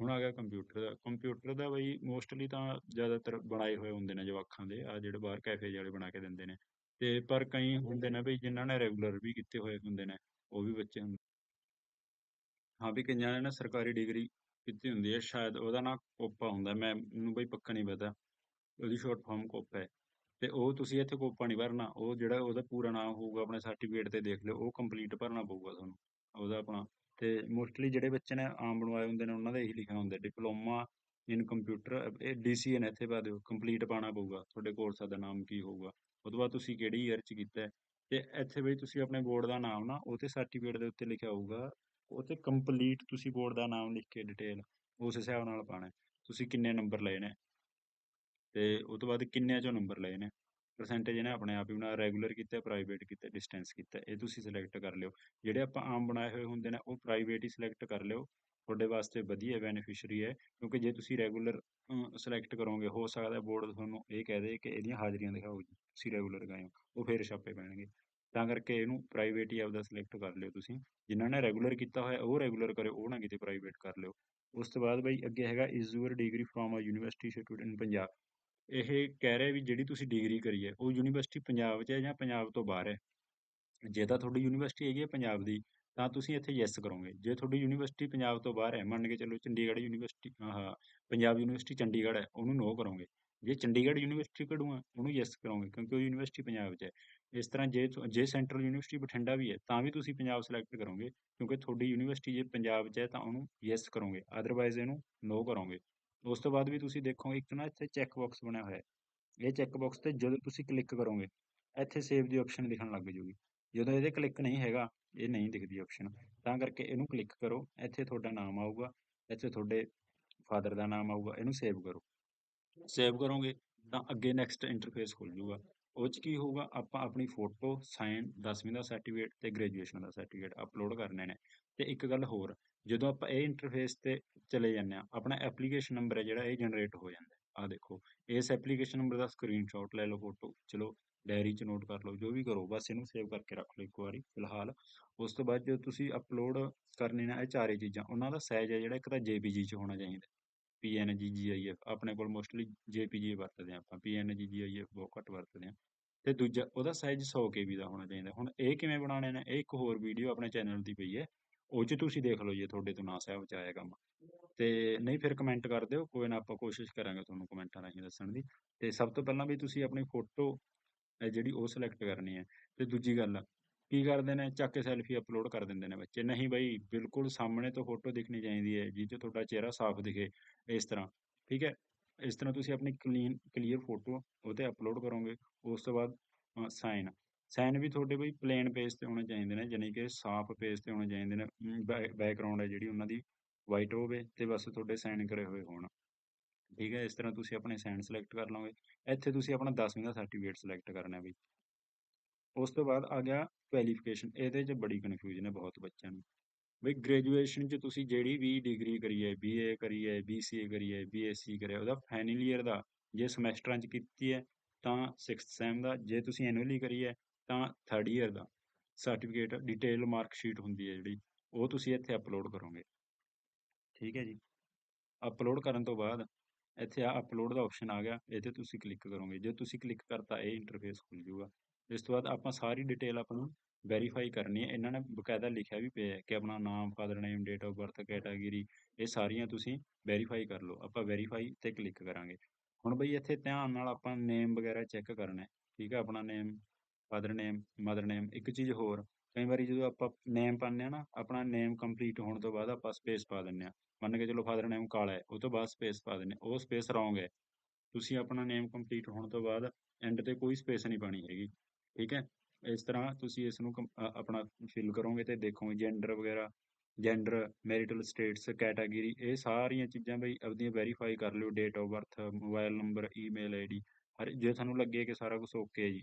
ਹੁਣ ਆ ਗਿਆ ਕੰਪਿਊਟਰ ਦਾ ਕੰਪਿਊਟਰ ਦਾ ਬਈ ਮੋਸਟਲੀ ਤਾਂ ਜ਼ਿਆਦਾਤਰ ਬਣਾਏ ਹੋਏ ਹੁੰਦੇ ਨੇ ਜਵਾਕਾਂ ਦੇ ਆ ਜਿਹੜੇ ਬਾਹਰ ਕੈਫੇ ਜਿਹੜੇ ਬਣਾ ਕੇ ਦਿੰਦੇ ਨੇ। ਤੇ ਪਰ ਕਈ ਹੁੰਦੇ ਨੇ ਬਈ ਜਿਨ੍ਹਾਂ ਨੇ ਰੈਗੂਲਰ ਵੀ ਕੀਤੇ ਹੋਏ ਹੁੰਦੇ ਨੇ, ਉਹ ਵੀ ਬੱਚੇ ਹੁੰਦੇ ਹਾਂ, ਵੀ ਕਈਆਂ ਨੇ ਨਾ ਸਰਕਾਰੀ ਡਿਗਰੀ ਕੀਤੀ ਹੁੰਦੀ ਹੈ, ਸ਼ਾਇਦ ਉਹਦਾ ਨਾ ਕੋਪਾ ਹੁੰਦਾ, ਮੈਂ, ਮੈਨੂੰ ਬਈ ਪੱਕਾ ਨਹੀਂ ਪਤਾ, ਉਹਦੀ ਸ਼ਾਰਟ ਫਾਰਮ ਕੋਪਾ ਹੈ। ਤੇ ਉਹ ਤੁਸੀਂ ਇੱਥੇ ਕੋਪਾ ਨਹੀਂ ਭਰਨਾ, ਉਹ ਜਿਹੜਾ ਉਹਦਾ ਪੂਰਾ ਨਾਮ ਹੋਊਗਾ, ਆਪਣੇ ਸਰਟੀਫਿਕੇਟ ਤੇ ਦੇਖ ਲਿਓ, ਉਹ ਕੰਪਲੀਟ ਭਰਨਾ ਪਊਗਾ ਤੁਹਾਨੂੰ, ਉਹਦਾ ਆਪਣਾ ਅਤੇ ਮੋਸਟਲੀ ਜਿਹੜੇ ਬੱਚੇ ਨੇ ਆਮ ਬਣਵਾਏ ਹੁੰਦੇ ਨੇ, ਉਹਨਾਂ ਦਾ ਇਹੀ ਲਿਖਿਆ ਹੁੰਦਾ ਡਿਪਲੋਮਾ ਇਨ ਕੰਪਿਊਟਰ ਇਹ ਡੀ ਸੀ ਐਨ ਇੱਥੇ ਪਾ ਦਿਓ ਕੰਪਲੀਟ ਪਾਉਣਾ ਪਊਗਾ, ਤੁਹਾਡੇ ਕੋਰਸ ਦਾ ਨਾਮ ਕੀ ਹੋਊਗਾ। ਉਹ ਤੋਂ ਬਾਅਦ ਤੁਸੀਂ ਕਿਹੜੀ ਈਅਰ ਚ ਕੀਤਾ ਅਤੇ ਇੱਥੇ ਬਈ ਤੁਸੀਂ ਆਪਣੇ ਬੋਰਡ ਦਾ ਨਾਮ ਨਾ, ਉਹ ਤੇ ਸਰਟੀਫਿਕੇਟ ਦੇ ਉੱਤੇ ਲਿਖਿਆ ਹੋਊਗਾ, ਉਹ ਤੇ ਕੰਪਲੀਟ ਤੁਸੀਂ ਬੋਰਡ ਦਾ ਨਾਮ ਲਿਖ ਕੇ ਡਿਟੇਲ ਉਸ ਹਿਸਾਬ ਨਾਲ ਪਾਉਣਾ ਤੁਸੀਂ ਕਿੰਨੇ ਨੰਬਰ ਲਏ ਨੇ? ਅਤੇ ਉਹ ਤੋਂ ਬਾਅਦ ਕਿੰਨਿਆਂ ਚੋਂ ਨੰਬਰ ਲਏ ਨੇ? ਪਰਸੈਂਟੇਜ ਇਹਨੇ ਆਪਣੇ ਆਪ ਹੀ ਬਣਾ ਰੈਗੂਲਰ ਕੀਤਾ ਪ੍ਰਾਈਵੇਟ ਕੀਤਾ ਡਿਸਟੈਂਸ ਕੀਤਾ, ਇਹ ਤੁਸੀਂ ਸਿਲੈਕਟ ਕਰ ਲਿਓ। ਜਿਹੜੇ ਆਪਾਂ ਆਮ ਬਣਾਏ ਹੋਏ ਹੁੰਦੇ ਨੇ, ਉਹ ਪ੍ਰਾਈਵੇਟ ਹੀ ਸਿਲੈਕਟ ਕਰ ਲਿਓ। ਤੁਹਾਡੇ ਵਾਸਤੇ ਵਧੀਆ ਬੈਨੀਫਿਸ਼ਰੀ ਹੈ, ਕਿਉਂਕਿ ਜੇ ਤੁਸੀਂ ਰੈਗੂਲਰ ਸਿਲੈਕਟ ਕਰੋਗੇ, ਹੋ ਸਕਦਾ ਬੋਰਡ ਤੁਹਾਨੂੰ ਇਹ ਕਹਿ ਦੇ ਕਿ ਇਹਦੀਆਂ ਹਾਜ਼ਰੀਆਂ ਦਿਖਾਓ ਜੀ, ਤੁਸੀਂ ਰੈਗੂਲਰ ਗਏ ਹੋ, ਉਹ ਫੇਰ ਛਾਪੇ ਪੈਣਗੇ। ਤਾਂ ਕਰਕੇ ਇਹਨੂੰ ਪ੍ਰਾਈਵੇਟ ਹੀ ਆਪਦਾ ਸਿਲੈਕਟ ਕਰ ਲਿਓ ਤੁਸੀਂ। ਜਿਨ੍ਹਾਂ ਨੇ ਰੈਗੂਲਰ ਕੀਤਾ ਹੋਇਆ, ਉਹ ਰੈਗੂਲਰ ਕਰਿਓ, ਉਹ ਨਾ ਕਿਤੇ ਪ੍ਰਾਈਵੇਟ ਕਰ ਲਿਓ। ਉਸ ਤੋਂ ਬਾਅਦ ਬਈ ਅੱਗੇ ਹੈਗਾ is your degree from a university institute in Punjab ਇਹ ਕਹਿ ਰਿਹਾ ਵੀ ਜਿਹੜੀ ਤੁਸੀਂ ਡਿਗਰੀ ਕਰੀ ਹੈ, ਉਹ ਯੂਨੀਵਰਸਿਟੀ ਪੰਜਾਬ 'ਚ ਹੈ ਜਾਂ ਪੰਜਾਬ ਤੋਂ ਬਾਹਰ ਹੈ? ਜੇ ਤਾਂ ਤੁਹਾਡੀ ਯੂਨੀਵਰਸਿਟੀ ਹੈਗੀ ਹੈ ਪੰਜਾਬ ਦੀ, ਤਾਂ ਤੁਸੀਂ ਇੱਥੇ ਯੈਸ ਕਰੋਗੇ। ਜੇ ਤੁਹਾਡੀ ਯੂਨੀਵਰਸਿਟੀ ਪੰਜਾਬ ਤੋਂ ਬਾਹਰ ਹੈ, ਮੰਨ ਕੇ ਚੱਲੋ ਚੰਡੀਗੜ੍ਹ ਯੂਨੀਵਰਸਿਟੀ, ਆਹ, ਪੰਜਾਬ ਯੂਨੀਵਰਸਿਟੀ ਚੰਡੀਗੜ੍ਹ ਹੈ, ਉਹਨੂੰ ਨੋ ਕਰੋਗੇ। ਜੇ ਚੰਡੀਗੜ੍ਹ ਯੂਨੀਵਰਸਿਟੀ ਕਢੂਆ, ਉਹਨੂੰ ਯੈਸ ਕਰੋਗੇ, ਕਿਉਂਕਿ ਉਹ ਯੂਨੀਵਰਸਿਟੀ ਪੰਜਾਬ 'ਚ ਹੈ। ਇਸ ਤਰ੍ਹਾਂ ਜੇ ਤੁ- ਜੇ ਸੈਂਟਰਲ ਯੂਨੀਵਰਸਿਟੀ ਬਠਿੰਡਾ ਵੀ ਹੈ, ਤਾਂ ਵੀ ਤੁਸੀਂ ਪੰਜਾਬ ਸਿਲੈਕਟ ਕਰੋਗੇ, ਕਿਉਂਕਿ ਤੁਹਾਡੀ ਯੂਨੀਵਰਸਿਟੀ ਜੇ ਪੰਜਾਬ 'ਚ ਹੈ, ਤਾਂ ਉਹਨੂੰ ਯੈਸ ਕਰੋਗੇ। ਅਦਰਵਾਈਜ਼ ਇਹਨੂੰ ਨੋ ਕਰੋਗੇ। ਉਸ ਤੋਂ ਬਾਅਦ ਵੀ ਤੁਸੀਂ ਦੇਖੋਗੇ ਇੱਕ ਨਾ ਇੱਥੇ ਚੈੱਕ ਬਾਕਸ ਬਣਿਆ ਹੋਇਆ ਹੈ। ਇਹ ਚੈੱਕ ਬਾਕਸ ਤੇ ਜਦੋਂ ਤੁਸੀਂ ਕਲਿੱਕ ਕਰੋਗੇ, ਇੱਥੇ ਸੇਵ ਦੀ ਆਪਸ਼ਨ ਦਿਖਣ ਲੱਗ ਜੂਗੀ ਜਦੋਂ ਇਹਦੇ ਕਲਿੱਕ ਨਹੀਂ ਹੈਗਾ, ਇਹ ਨਹੀਂ ਦਿਖਦੀ ਆਪਸ਼ਨ ਤਾਂ ਕਰਕੇ ਇਹਨੂੰ ਕਲਿੱਕ ਕਰੋ, ਇੱਥੇ ਤੁਹਾਡਾ ਨਾਮ ਆਊਗਾ, ਇੱਥੇ ਤੁਹਾਡੇ ਫਾਦਰ ਦਾ ਨਾਮ ਆਊਗਾ, ਇਹਨੂੰ ਸੇਵ ਕਰੋ। ਸੇਵ ਕਰੋਗੇ, ਤਾਂ ਅੱਗੇ ਨੈਕਸਟ ਇੰਟਰਫੇਸ ਖੁੱਲ ਜੂਗਾ ਉਹ 'ਚ ਕੀ ਹੋਊਗਾ, ਆਪਾਂ ਆਪਣੀ ਫੋਟੋ ਸਾਈਨ 10ਵੀਂ ਦਾ ਸਰਟੀਫਿਕੇਟ ਤੇ ਗ੍ਰੈਜੂਏਸ਼ਨ ਦਾ ਸਰਟੀਫਿਕੇਟ ਅਪਲੋਡ ਕਰਨੇ ਨੇ। ਤੇ ਇੱਕ ਗੱਲ ਹੋਰ, ਜਦੋਂ ਆਪਾਂ ਇਹ ਇੰਟਰਫੇਸ ਤੇ ਚਲੇ ਜਾਂਦੇ ਆ ਆਪਣਾ ਐਪਲੀਕੇਸ਼ਨ ਨੰਬਰ ਹੈ ਜਿਹੜਾ, ਇਹ ਜਨਰੇਟ ਹੋ ਜਾਂਦਾ ਆ ਦੇਖੋ, ਇਸ ਐਪਲੀਕੇਸ਼ਨ ਨੰਬਰ ਦਾ ਸਕਰੀਨਸ਼ਾਟ ਲੈ ਲਓ ਫੋਟੋ ਚਲੋ ਡਾਇਰੀ 'ਚ ਨੋਟ ਕਰ ਲਓ, ਜੋ ਵੀ ਕਰੋ, ਬਸ ਇਹਨੂੰ ਸੇਵ ਕਰਕੇ ਰੱਖ ਲਓ ਇੱਕ ਵਾਰੀ, ਫਿਲਹਾਲ। ਉਸ ਤੋਂ ਬਾਅਦ ਜਦੋਂ ਤੁਸੀਂ ਅਪਲੋਡ ਕਰਨੇ ਨਾ, ਇਹ ਚਾਰੇ ਚੀਜ਼ਾਂ, ਉਹਨਾਂ ਦਾ ਸਾਈਜ਼ ਹੈ ਜਿਹੜਾ, ਇੱਕ ਤਾਂ JPG 'ਚ ਹੋਣਾ ਚਾਹੀਦਾ। PNG GIF ਆਪਣੇ ਕੋਲ ਮੋਸਟਲੀ JPG ਵਰਤਦੇ ਆ ਆਪਾਂ PNG GIF ਬਹੁਤ ਘੱਟ ਵਰਤਦੇ ਆ ਤੇ ਦੂਜਾ, ਉਹਦਾ ਸਾਈਜ਼ 100 KB ਦਾ ਹੋਣਾ ਚਾਹੀਦਾ। ਹੁਣ ਇਹ ਕਿਵੇਂ ਬਣਾਉਣੇ ਨੇ, ਇਹ ਇੱਕ ਹੋਰ ਵੀਡੀਓ ਆਪਣੇ ਚੈਨਲ ਦੀ ਪਈ ਹੈ। ਉਹ 'ਚ ਤੁਸੀਂ ਦੇਖ ਲਓ ਜੇ ਤੁਹਾਡੇ ਤੋਂ ਨਾ ਸਾਹਿਬ ਚ ਆਇਆ ਕੰਮ। ਤੇ ਨਹੀਂ ਫਿਰ ਕਮੈਂਟ ਕਰ ਦਿਓ, ਕੋਈ ਨਾ ਆਪਾਂ ਕੋਸ਼ਿਸ਼ ਕਰਾਂਗੇ ਤੁਹਾਨੂੰ ਕਮੈਂਟਾਂ ਰਾਹੀਂ ਦੱਸਣ ਦੀ। ਤੇ ਸਭ ਤੋਂ ਪਹਿਲਾਂ ਵੀ ਤੁਸੀਂ ਆਪਣੀ ਫੋਟੋ ਜਿਹੜੀ ਉਹ ਸਿਲੈਕਟ ਕਰਨੀ ਹੈ। ਤੇ ਦੂਜੀ ਗੱਲ, ਕੀ ਕਰਦੇ ਨੇ? ਚੱਕ ਕੇ ਸੈਲਫੀ ਅਪਲੋਡ ਕਰ ਦਿੰਦੇ ਨੇ ਬੱਚੇ। ਨਹੀਂ ਬਈ, ਬਿਲਕੁਲ ਸਾਹਮਣੇ ਤੋਂ ਫੋਟੋ ਦਿਖਣੀ ਚਾਹੀਦੀ ਹੈ ਜਿਹ ਤੁਹਾਡਾ ਚਿਹਰਾ ਸਾਫ਼ ਦਿਖੇ ਇਸ ਤਰ੍ਹਾਂ। ਠੀਕ ਹੈ? ਇਸ ਤਰ੍ਹਾਂ ਤੁਸੀਂ ਆਪਣੀ ਕਲੀਨ ਕਲੀਅਰ ਫੋਟੋ ਉਹ ਅਪਲੋਡ ਕਰੋਗੇ। ਉਸ ਤੋਂ ਬਾਅਦ ਸਾਈਨ ਸਾਈਨ ਵੀ ਤੁਹਾਡੇ ਬਈ ਪਲੇਨ ਪੇਜ ਤੇ ਹੋਣੇ ਚਾਹੀਦੇ ਨੇ, ਜਾਣੀ ਕਿ ਸਾਫ਼ ਪੇਜ ਤੇ ਹੋਣੇ ਚਾਹੀਦੇ ਨੇ ਬੈਕਗ੍ਰਾਉਂਡ ਹੈ ਜਿਹੜੀ ਉਹਨਾਂ ਦੀ ਵਾਈਟ ਹੋਵੇ ਤੇ ਬਸ ਤੁਹਾਡੇ ਸਾਈਨ ਕਰੇ ਹੋਏ ਹੋਣ। ਠੀਕ ਹੈ, ਇਸ ਤਰ੍ਹਾਂ ਤੁਸੀਂ ਆਪਣੇ ਸਾਈਨ ਸਿਲੈਕਟ ਕਰ ਲਓਗੇ। ਇੱਥੇ ਤੁਸੀਂ ਆਪਣਾ 10ਵੀਂ ਦਾ ਸਰਟੀਫਿਕੇਟ ਸਿਲੈਕਟ ਕਰਨਾ ਬਈ। ਉਸ ਤੋਂ ਬਾਅਦ ਆ ਗਿਆ ਕੁਆਲੀਫਿਕੇਸ਼ਨ ਇਹਦੇ 'ਚ ਬੜੀ ਕਨਫਿਊਜ਼ਨ ਹੈ ਬਹੁਤ ਬੱਚਿਆਂ ਨੂੰ। ਬਈ ਗ੍ਰੈਜੂਏਸ਼ਨ 'ਚ ਤੁਸੀਂ ਜਿਹੜੀ ਵੀ ਡਿਗਰੀ ਕਰੀ ਹੈ ਬੀਏ ਕਰੀ ਹੈ ਬੀਸੀਏ ਕਰੀ ਹੈ ਬੀਐਸਸੀ ਕਰਿਆ, ਉਹਦਾ ਫਾਈਨਲ ਈਅਰ ਦਾ ਜੇ ਸਮੈਸਟਰਾਂ 'ਚ ਕੀਤੀ ਹੈ, ਤਾਂ 6th ਸੈਮ ਦਾ, ਜੇ ਤੁਸੀਂ ਐਨੂਅਲੀ ਕਰੀ ਹੈ ਤਾਂ 3rd ਈਅਰ ਦਾ ਸਰਟੀਫਿਕੇਟ ਡਿਟੇਲ ਮਾਰਕ ਸ਼ੀਟ ਹੁੰਦੀ ਹੈ ਜਿਹੜੀ ਉਹ ਤੁਸੀਂ ਇੱਥੇ ਅਪਲੋਡ ਕਰੋਗੇ। ਠੀਕ ਹੈ ਜੀ। ਅਪਲੋਡ ਕਰਨ ਤੋਂ ਬਾਅਦ ਇੱਥੇ ਆ ਅਪਲੋਡ ਦਾ ਆਪਸ਼ਨ ਆ ਗਿਆ ਇਹ 'ਤੇ ਤੁਸੀਂ ਕਲਿੱਕ ਕਰੋਗੇ। ਜੇ ਤੁਸੀਂ ਕਲਿੱਕ ਕਰਤਾ ਇਹ ਇੰਟਰਫੇਸ ਖੁੱਲ ਜੂਗਾ ਇਸ ਤੋਂ ਬਾਅਦ ਆਪਾਂ ਸਾਰੀ ਡਿਟੇਲ ਆਪਾਂ ਨੂੰ ਵੈਰੀਫਾਈ ਕਰਨੀ ਹੈ। ਇਹਨਾਂ ਨੇ ਬਕਾਇਦਾ ਲਿਖਿਆ ਵੀ ਪਿਆ ਹੈ ਕਿ ਆਪਣਾ ਨਾਮ father name date of birth category ਇਹ ਸਾਰੀਆਂ ਤੁਸੀਂ ਵੈਰੀਫਾਈ ਕਰ ਲਓ। ਆਪਾਂ ਵੈਰੀਫਾਈ ਤੇ ਕਲਿੱਕ ਕਰਾਂਗੇ। ਹੁਣ ਬਈ ਇੱਥੇ ਧਿਆਨ ਨਾਲ ਆਪਾਂ ਨੇਮ ਵਗੈਰਾ ਚੈੱਕ ਕਰਨਾ ਹੈ। ਠੀਕ ਹੈ ਆਪਣਾ ਨੇਮ ਫਾਦਰ ਨੇਮ ਮਦਰ ਨੇਮ ਇੱਕ ਚੀਜ਼ ਹੋਰ, ਕਈ ਵਾਰੀ ਜਦੋਂ ਆਪਾਂ ਨੇਮ ਪਾਉਂਦੇ ਆ ਨਾ, ਆਪਣਾ ਨੇਮ ਕੰਪਲੀਟ ਹੋਣ ਤੋਂ ਬਾਅਦ ਆਪਾਂ ਸਪੇਸ ਪਾ ਦਿੰਦੇ ਆ ਮੰਨ ਕੇ ਚਲੋ ਫਾਦਰ ਨੇਮ ਕਾਲਾ ਹੈ, ਉਹ ਤੋਂ ਬਾਅਦ ਸਪੇਸ ਪਾ ਦਿੰਦੇ ਉਹ ਸਪੇਸ ਰੋਂਗ ਹੈ। ਤੁਸੀਂ ਆਪਣਾ ਨੇਮ ਕੰਪਲੀਟ ਹੋਣ ਤੋਂ ਬਾਅਦ ਐਂਡ ਤੇ ਕੋਈ ਸਪੇਸ ਨਹੀਂ ਪਾਣੀ ਹੈਗੀ, ਠੀਕ ਹੈ? ਇਸ ਤਰ੍ਹਾਂ ਤੁਸੀਂ ਇਸ ਨੂੰ ਆਪਣਾ ਫਿਲ ਕਰੋਗੇ ਤੇ ਦੇਖੋਗੇ ਜੈਂਡਰ ਵਗੈਰਾ ਜੈਂਡਰ ਮੈਰਿਟਲ ਸਟੇਟਸ ਕੈਟਾਗਰੀ ਇਹ ਸਾਰੀਆਂ ਚੀਜ਼ਾਂ ਬਈ ਆਪਦੀਆਂ ਵੈਰੀਫਾਈ ਕਰ ਲਿਓ date of birth mobile number email ID ਹਰ, ਜੇ ਤੁਹਾਨੂੰ ਲੱਗੇ ਕਿ ਸਾਰਾ ਕੁਝ ਓਕੇ ਹੈ ਜੀ।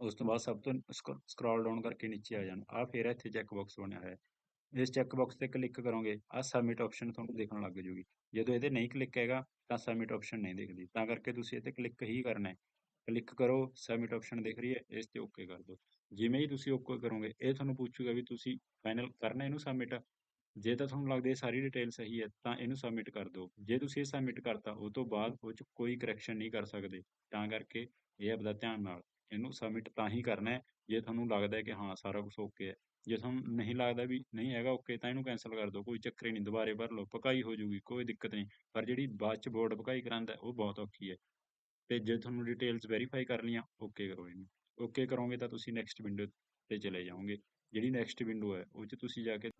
ਉਸ ਤੋਂ ਬਾਅਦ ਸਭ ਤੋਂ ਸਕਰੋਲ ਡਾਊਨ ਕਰਕੇ ਨੀਚੇ ਆ ਜਾਣਾ। ਆ ਫਿਰ ਇੱਥੇ ਚੈੱਕ ਬਾਕਸ ਬਣਿਆ ਹੋਇਆ। ਹੈ ਇਸ ਚੈੱਕ ਬਾਕਸ ਤੇ ਕਲਿੱਕ ਕਰੋਗੇ ਆ ਸਬਮਿਟ ਆਪਸ਼ਨ ਤੁਹਾਨੂੰ ਦੇਖਣ ਲੱਗ ਜੂਗੀ। ਜਦੋਂ ਇਹਦੇ ਨਹੀਂ ਕਲਿੱਕ ਹੈਗਾ, ਤਾਂ ਸਬਮਿਟ ਆਪਸ਼ਨ ਨਹੀਂ ਦਿਖਦੀ। ਤਾਂ ਕਰਕੇ ਤੁਸੀਂ ਇੱਥੇ ਕਲਿੱਕ ਹੀ ਕਰਨਾ ਹੈ। ਕਲਿੱਕ ਕਰੋ ਸਬਮਿਟ ਆਪਸ਼ਨ ਦਿਖ ਰਹੀ ਹੈ, ਇਸ ਤੇ ਓਕੇ ਕਰ ਦਿਓ। ਜਿਵੇਂ ਹੀ ਤੁਸੀਂ ਓਕੇ ਕਰੋਗੇ, ਇਹ ਤੁਹਾਨੂੰ ਪੁੱਛੂਗਾ ਵੀ ਤੁਸੀਂ ਫਾਈਨਲ ਕਰਨਾ ਇਹਨੂੰ ਸਬਮਿਟ ਜੇ ਤਾਂ ਤੁਹਾਨੂੰ ਲੱਗਦਾ ਇਹ ਸਾਰੀ ਡਿਟੇਲ ਸਹੀ ਹੈ, ਤਾਂ ਇਹਨੂੰ ਸਬਮਿਟ ਕਰ ਦਿਓ। ਜੇ ਤੁਸੀਂ ਇਹ ਸਬਮਿਟ ਕਰਤਾ, ਉਹ ਤੋਂ ਬਾਅਦ ਉਹ 'ਚ ਕੋਈ ਕਰੈਕਸ਼ਨ ਨਹੀਂ ਕਰ ਸਕਦੇ। ਤਾਂ ਕਰਕੇ ਇਹ ਆਪਦਾ ਧਿਆਨ ਨਾਲ ਇਹਨੂੰ ਸਬਮਿਟ ਤਾਂ ਹੀ ਕਰਨਾ ਹੈ, ਜੇ ਤੁਹਾਨੂੰ ਲੱਗਦਾ ਹੈ ਕਿ ਹਾਂ, ਸਾਰਾ ਕੁਝ ਓਕੇ ਹੈ। ਜੇ ਤੁਹਾਨੂੰ ਨਹੀਂ ਲੱਗਦਾ ਵੀ ਨਹੀਂ ਹੈਗਾ ਓਕੇ ਤਾਂ ਇਹਨੂੰ ਕੈਂਸਲ ਕਰ ਦਿਓ। ਕੋਈ ਚੱਕਰ ਹੀ ਨਹੀਂ, ਦੁਬਾਰੇ ਭਰ ਲਓ, ਪਕਾਈ ਹੋ ਜੂਗੀ ਕੋਈ ਦਿੱਕਤ ਨਹੀਂ। ਪਰ ਜਿਹੜੀ ਬਾਅਦ 'ਚ ਬੋਰਡ ਪਕਾਈ ਕਰਾਂਦਾ, ਉਹ ਬਹੁਤ ਔਖੀ ਹੈ। ਤੇ ਜੇ ਤੁਹਾਨੂੰ ਡਿਟੇਲਸ ਵੈਰੀਫਾਈ ਕਰ ਲਈਆਂ ਓਕੇ ਕਰੋ ਇਹਨੂੰ। ਓਕੇ ਕਰੋਗੇ ਤਾਂ ਤੁਸੀਂ ਨੈਕਸਟ ਵਿੰਡੋ ਤੇ ਚਲੇ ਜਾਓਗੇ। ਜਿਹੜੀ ਨੈਕਸਟ ਵਿੰਡੋ ਹੈ, ਉਹ 'ਚ ਤੁਸੀਂ ਜਾ ਕੇ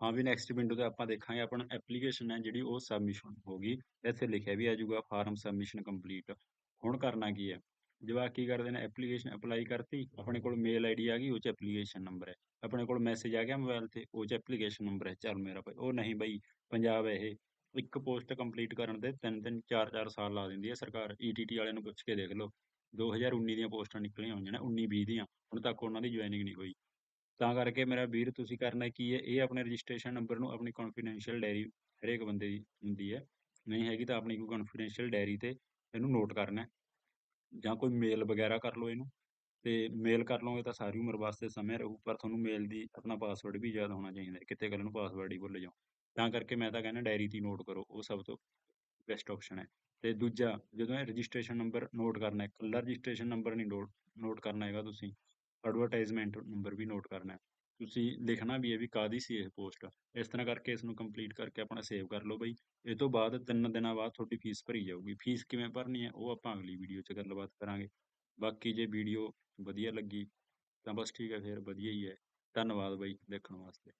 ਹਾਂ ਵੀ ਨੈਕਸਟ ਵਿੰਡੋ ਤੇ ਆਪਾਂ ਦੇਖਾਂਗੇ, ਆਪਣਾ ਐਪਲੀਕੇਸ਼ਨ ਹੈ ਜਿਹੜੀ ਉਹ ਸਬਮਿਸ਼ਨ ਹੋ ਗਈ। ਇੱਥੇ ਲਿਖਿਆ ਵੀ ਆ ਜਾਊਗਾ ਫਾਰਮ ਸਬਮਿਸ਼ਨ ਕੰਪਲੀਟ ਹੁਣ ਕਰਨਾ ਕੀ ਹੈ? ਜਵਾਕ ਕੀ ਕਰਦੇ ਨੇ? ਐਪਲੀਕੇਸ਼ਨ ਅਪਲਾਈ ਕਰਤੀ, ਆਪਣੇ ਕੋਲ ਮੇਲ ਆਈਡੀ ਆ ਗਈ, ਉਹ ਚ ਐਪਲੀਕੇਸ਼ਨ ਨੰਬਰ ਹੈ। ਆਪਣੇ ਕੋਲ ਮੈਸੇਜ ਆ ਗਿਆ ਮੋਬਾਈਲ ਤੇ, ਉਹ ਚ ਐਪਲੀਕੇਸ਼ਨ ਨੰਬਰ ਹੈ। ਚੱਲ ਮੇਰਾ ਭਾਈ, ਉਹ ਨਹੀਂ ਬਈ, ਪੰਜਾਬ ਇਹ। ਇੱਕ ਪੋਸਟ ਕੰਪਲੀਟ ਕਰਨ ਦੇ ਤਿੰਨ ਤਿੰਨ, ਚਾਰ ਚਾਰ ਸਾਲ ਲਾ ਦਿੰਦੀ ਹੈ ਸਰਕਾਰ। ਈਟੀਟੀ ਵਾਲਿਆਂ ਨੂੰ ਪੁੱਛ ਕੇ ਦੇਖ ਲਓ। 2019 ਦੀਆਂ ਪੋਸਟਾਂ ਨਿਕਲੀਆਂ ਹੋਈਆਂ ਨੇ 19 20 ਦੀਆਂ। ਹੁਣ ਤੱਕ ਉਹਨਾਂ ਦੀ ਜੁਆਇਨਿੰਗ ਨਹੀਂ ਹੋਈ। ਤਾਂ ਕਰਕੇ ਮੇਰਾ ਵੀਰ, ਤੁਸੀਂ ਕਰਨਾ ਕੀ ਹੈ? ਇਹ ਆਪਣੇ ਰਜਿਸਟ੍ਰੇਸ਼ਨ ਨੰਬਰ ਨੂੰ ਆਪਣੀ ਕੌਨਫੀਡੈਂਸ਼ੀਅਲ ਡਾਇਰੀ ਹਰੇਕ ਬੰਦੇ ਦੀ ਹੁੰਦੀ ਹੈ। ਨਹੀਂ ਹੈਗੀ ਤਾਂ ਆਪਣੀ ਕੋਈ ਕੌਨਫੀਡੈਂਸ਼ੀਅਲ ਡਾਇਰੀ ਤੇ ਇਹਨੂੰ ਨੋਟ ਕਰਨਾ ਜਾਂ ਕੋਈ ਮੇਲ ਵਗੈਰਾ ਕਰ ਲਓ ਇਹਨੂੰ, ਤੇ ਮੇਲ ਕਰ ਲਓਗੇ ਤਾਂ ਸਾਰੀ ਉਮਰ ਵਾਸਤੇ ਸਮੇਂ ਰਹੂ, ਪਰ ਤੁਹਾਨੂੰ ਮੇਲ ਦੀ ਆਪਣਾ ਪਾਸਵਰਡ ਵੀ ਯਾਦ ਹੋਣਾ ਚਾਹੀਦਾ ਹੈ ਕਿਤੇ ਕੱਲ ਨੂੰ ਪਾਸਵਰਡ ਹੀ ਭੁੱਲ ਜਾਓ। ਤਾਂ ਕਰਕੇ ਮੈਂ ਤਾਂ ਕਹਿੰਦਾ ਡਾਇਰੀ 'ਤੇ ਨੋਟ ਕਰੋ, ਉਹ ਸਭ ਤੋਂ ਬੈਸਟ ਆਪਸ਼ਨ ਹੈ। ਤੇ ਦੂਜਾ, ਜਦੋਂ ਇਹ ਰਜਿਸਟ੍ਰੇਸ਼ਨ ਨੰਬਰ ਨੋਟ ਕਰਨਾ ਹੈ ਇਕੱਲਾ ਰਜਿਸਟ੍ਰੇਸ਼ਨ ਨੰਬਰ ਨਹੀਂ ਨੋਟ ਨੋਟ ਕਰਨਾ ਹੈਗਾ ਤੁਸੀਂ ਐਡਵਰਟਾਈਜ਼ਮੈਂਟ ਨੰਬਰ ਵੀ ਨੋਟ ਕਰਨਾ ਹੈ। ਤੁਸੀਂ ਲਿਖਣਾ ਵੀ ਹੈ ਵੀ ਕਾਦੀ ਸੀ ਇਹ ਪੋਸਟ। ਇਸ ਤਰ੍ਹਾਂ ਕਰਕੇ ਇਸ ਨੂੰ ਕੰਪਲੀਟ ਕਰਕੇ ਆਪਣਾ ਸੇਵ ਕਰ ਲਓ ਬਈ। ਇਹ ਤੋਂ ਬਾਅਦ ਤਿੰਨ ਦਿਨਾਂ ਬਾਅਦ ਤੁਹਾਡੀ ਫੀਸ ਭਰੀ ਜਾਊਗੀ। ਫੀਸ ਕਿਵੇਂ ਭਰਨੀ ਹੈ, ਉਹ ਆਪਾਂ ਅਗਲੀ ਵੀਡੀਓ 'ਚ ਗੱਲਬਾਤ ਕਰਾਂਗੇ। ਬਾਕੀ ਜੇ ਵੀਡੀਓ ਵਧੀਆ ਲੱਗੀ ਤਾਂ ਬਸ ਠੀਕ ਹੈ, ਫਿਰ ਵਧੀਆ ਹੀ ਹੈ। ਧੰਨਵਾਦ ਬਾਈ ਦੇਖਣ ਵਾਸਤੇ।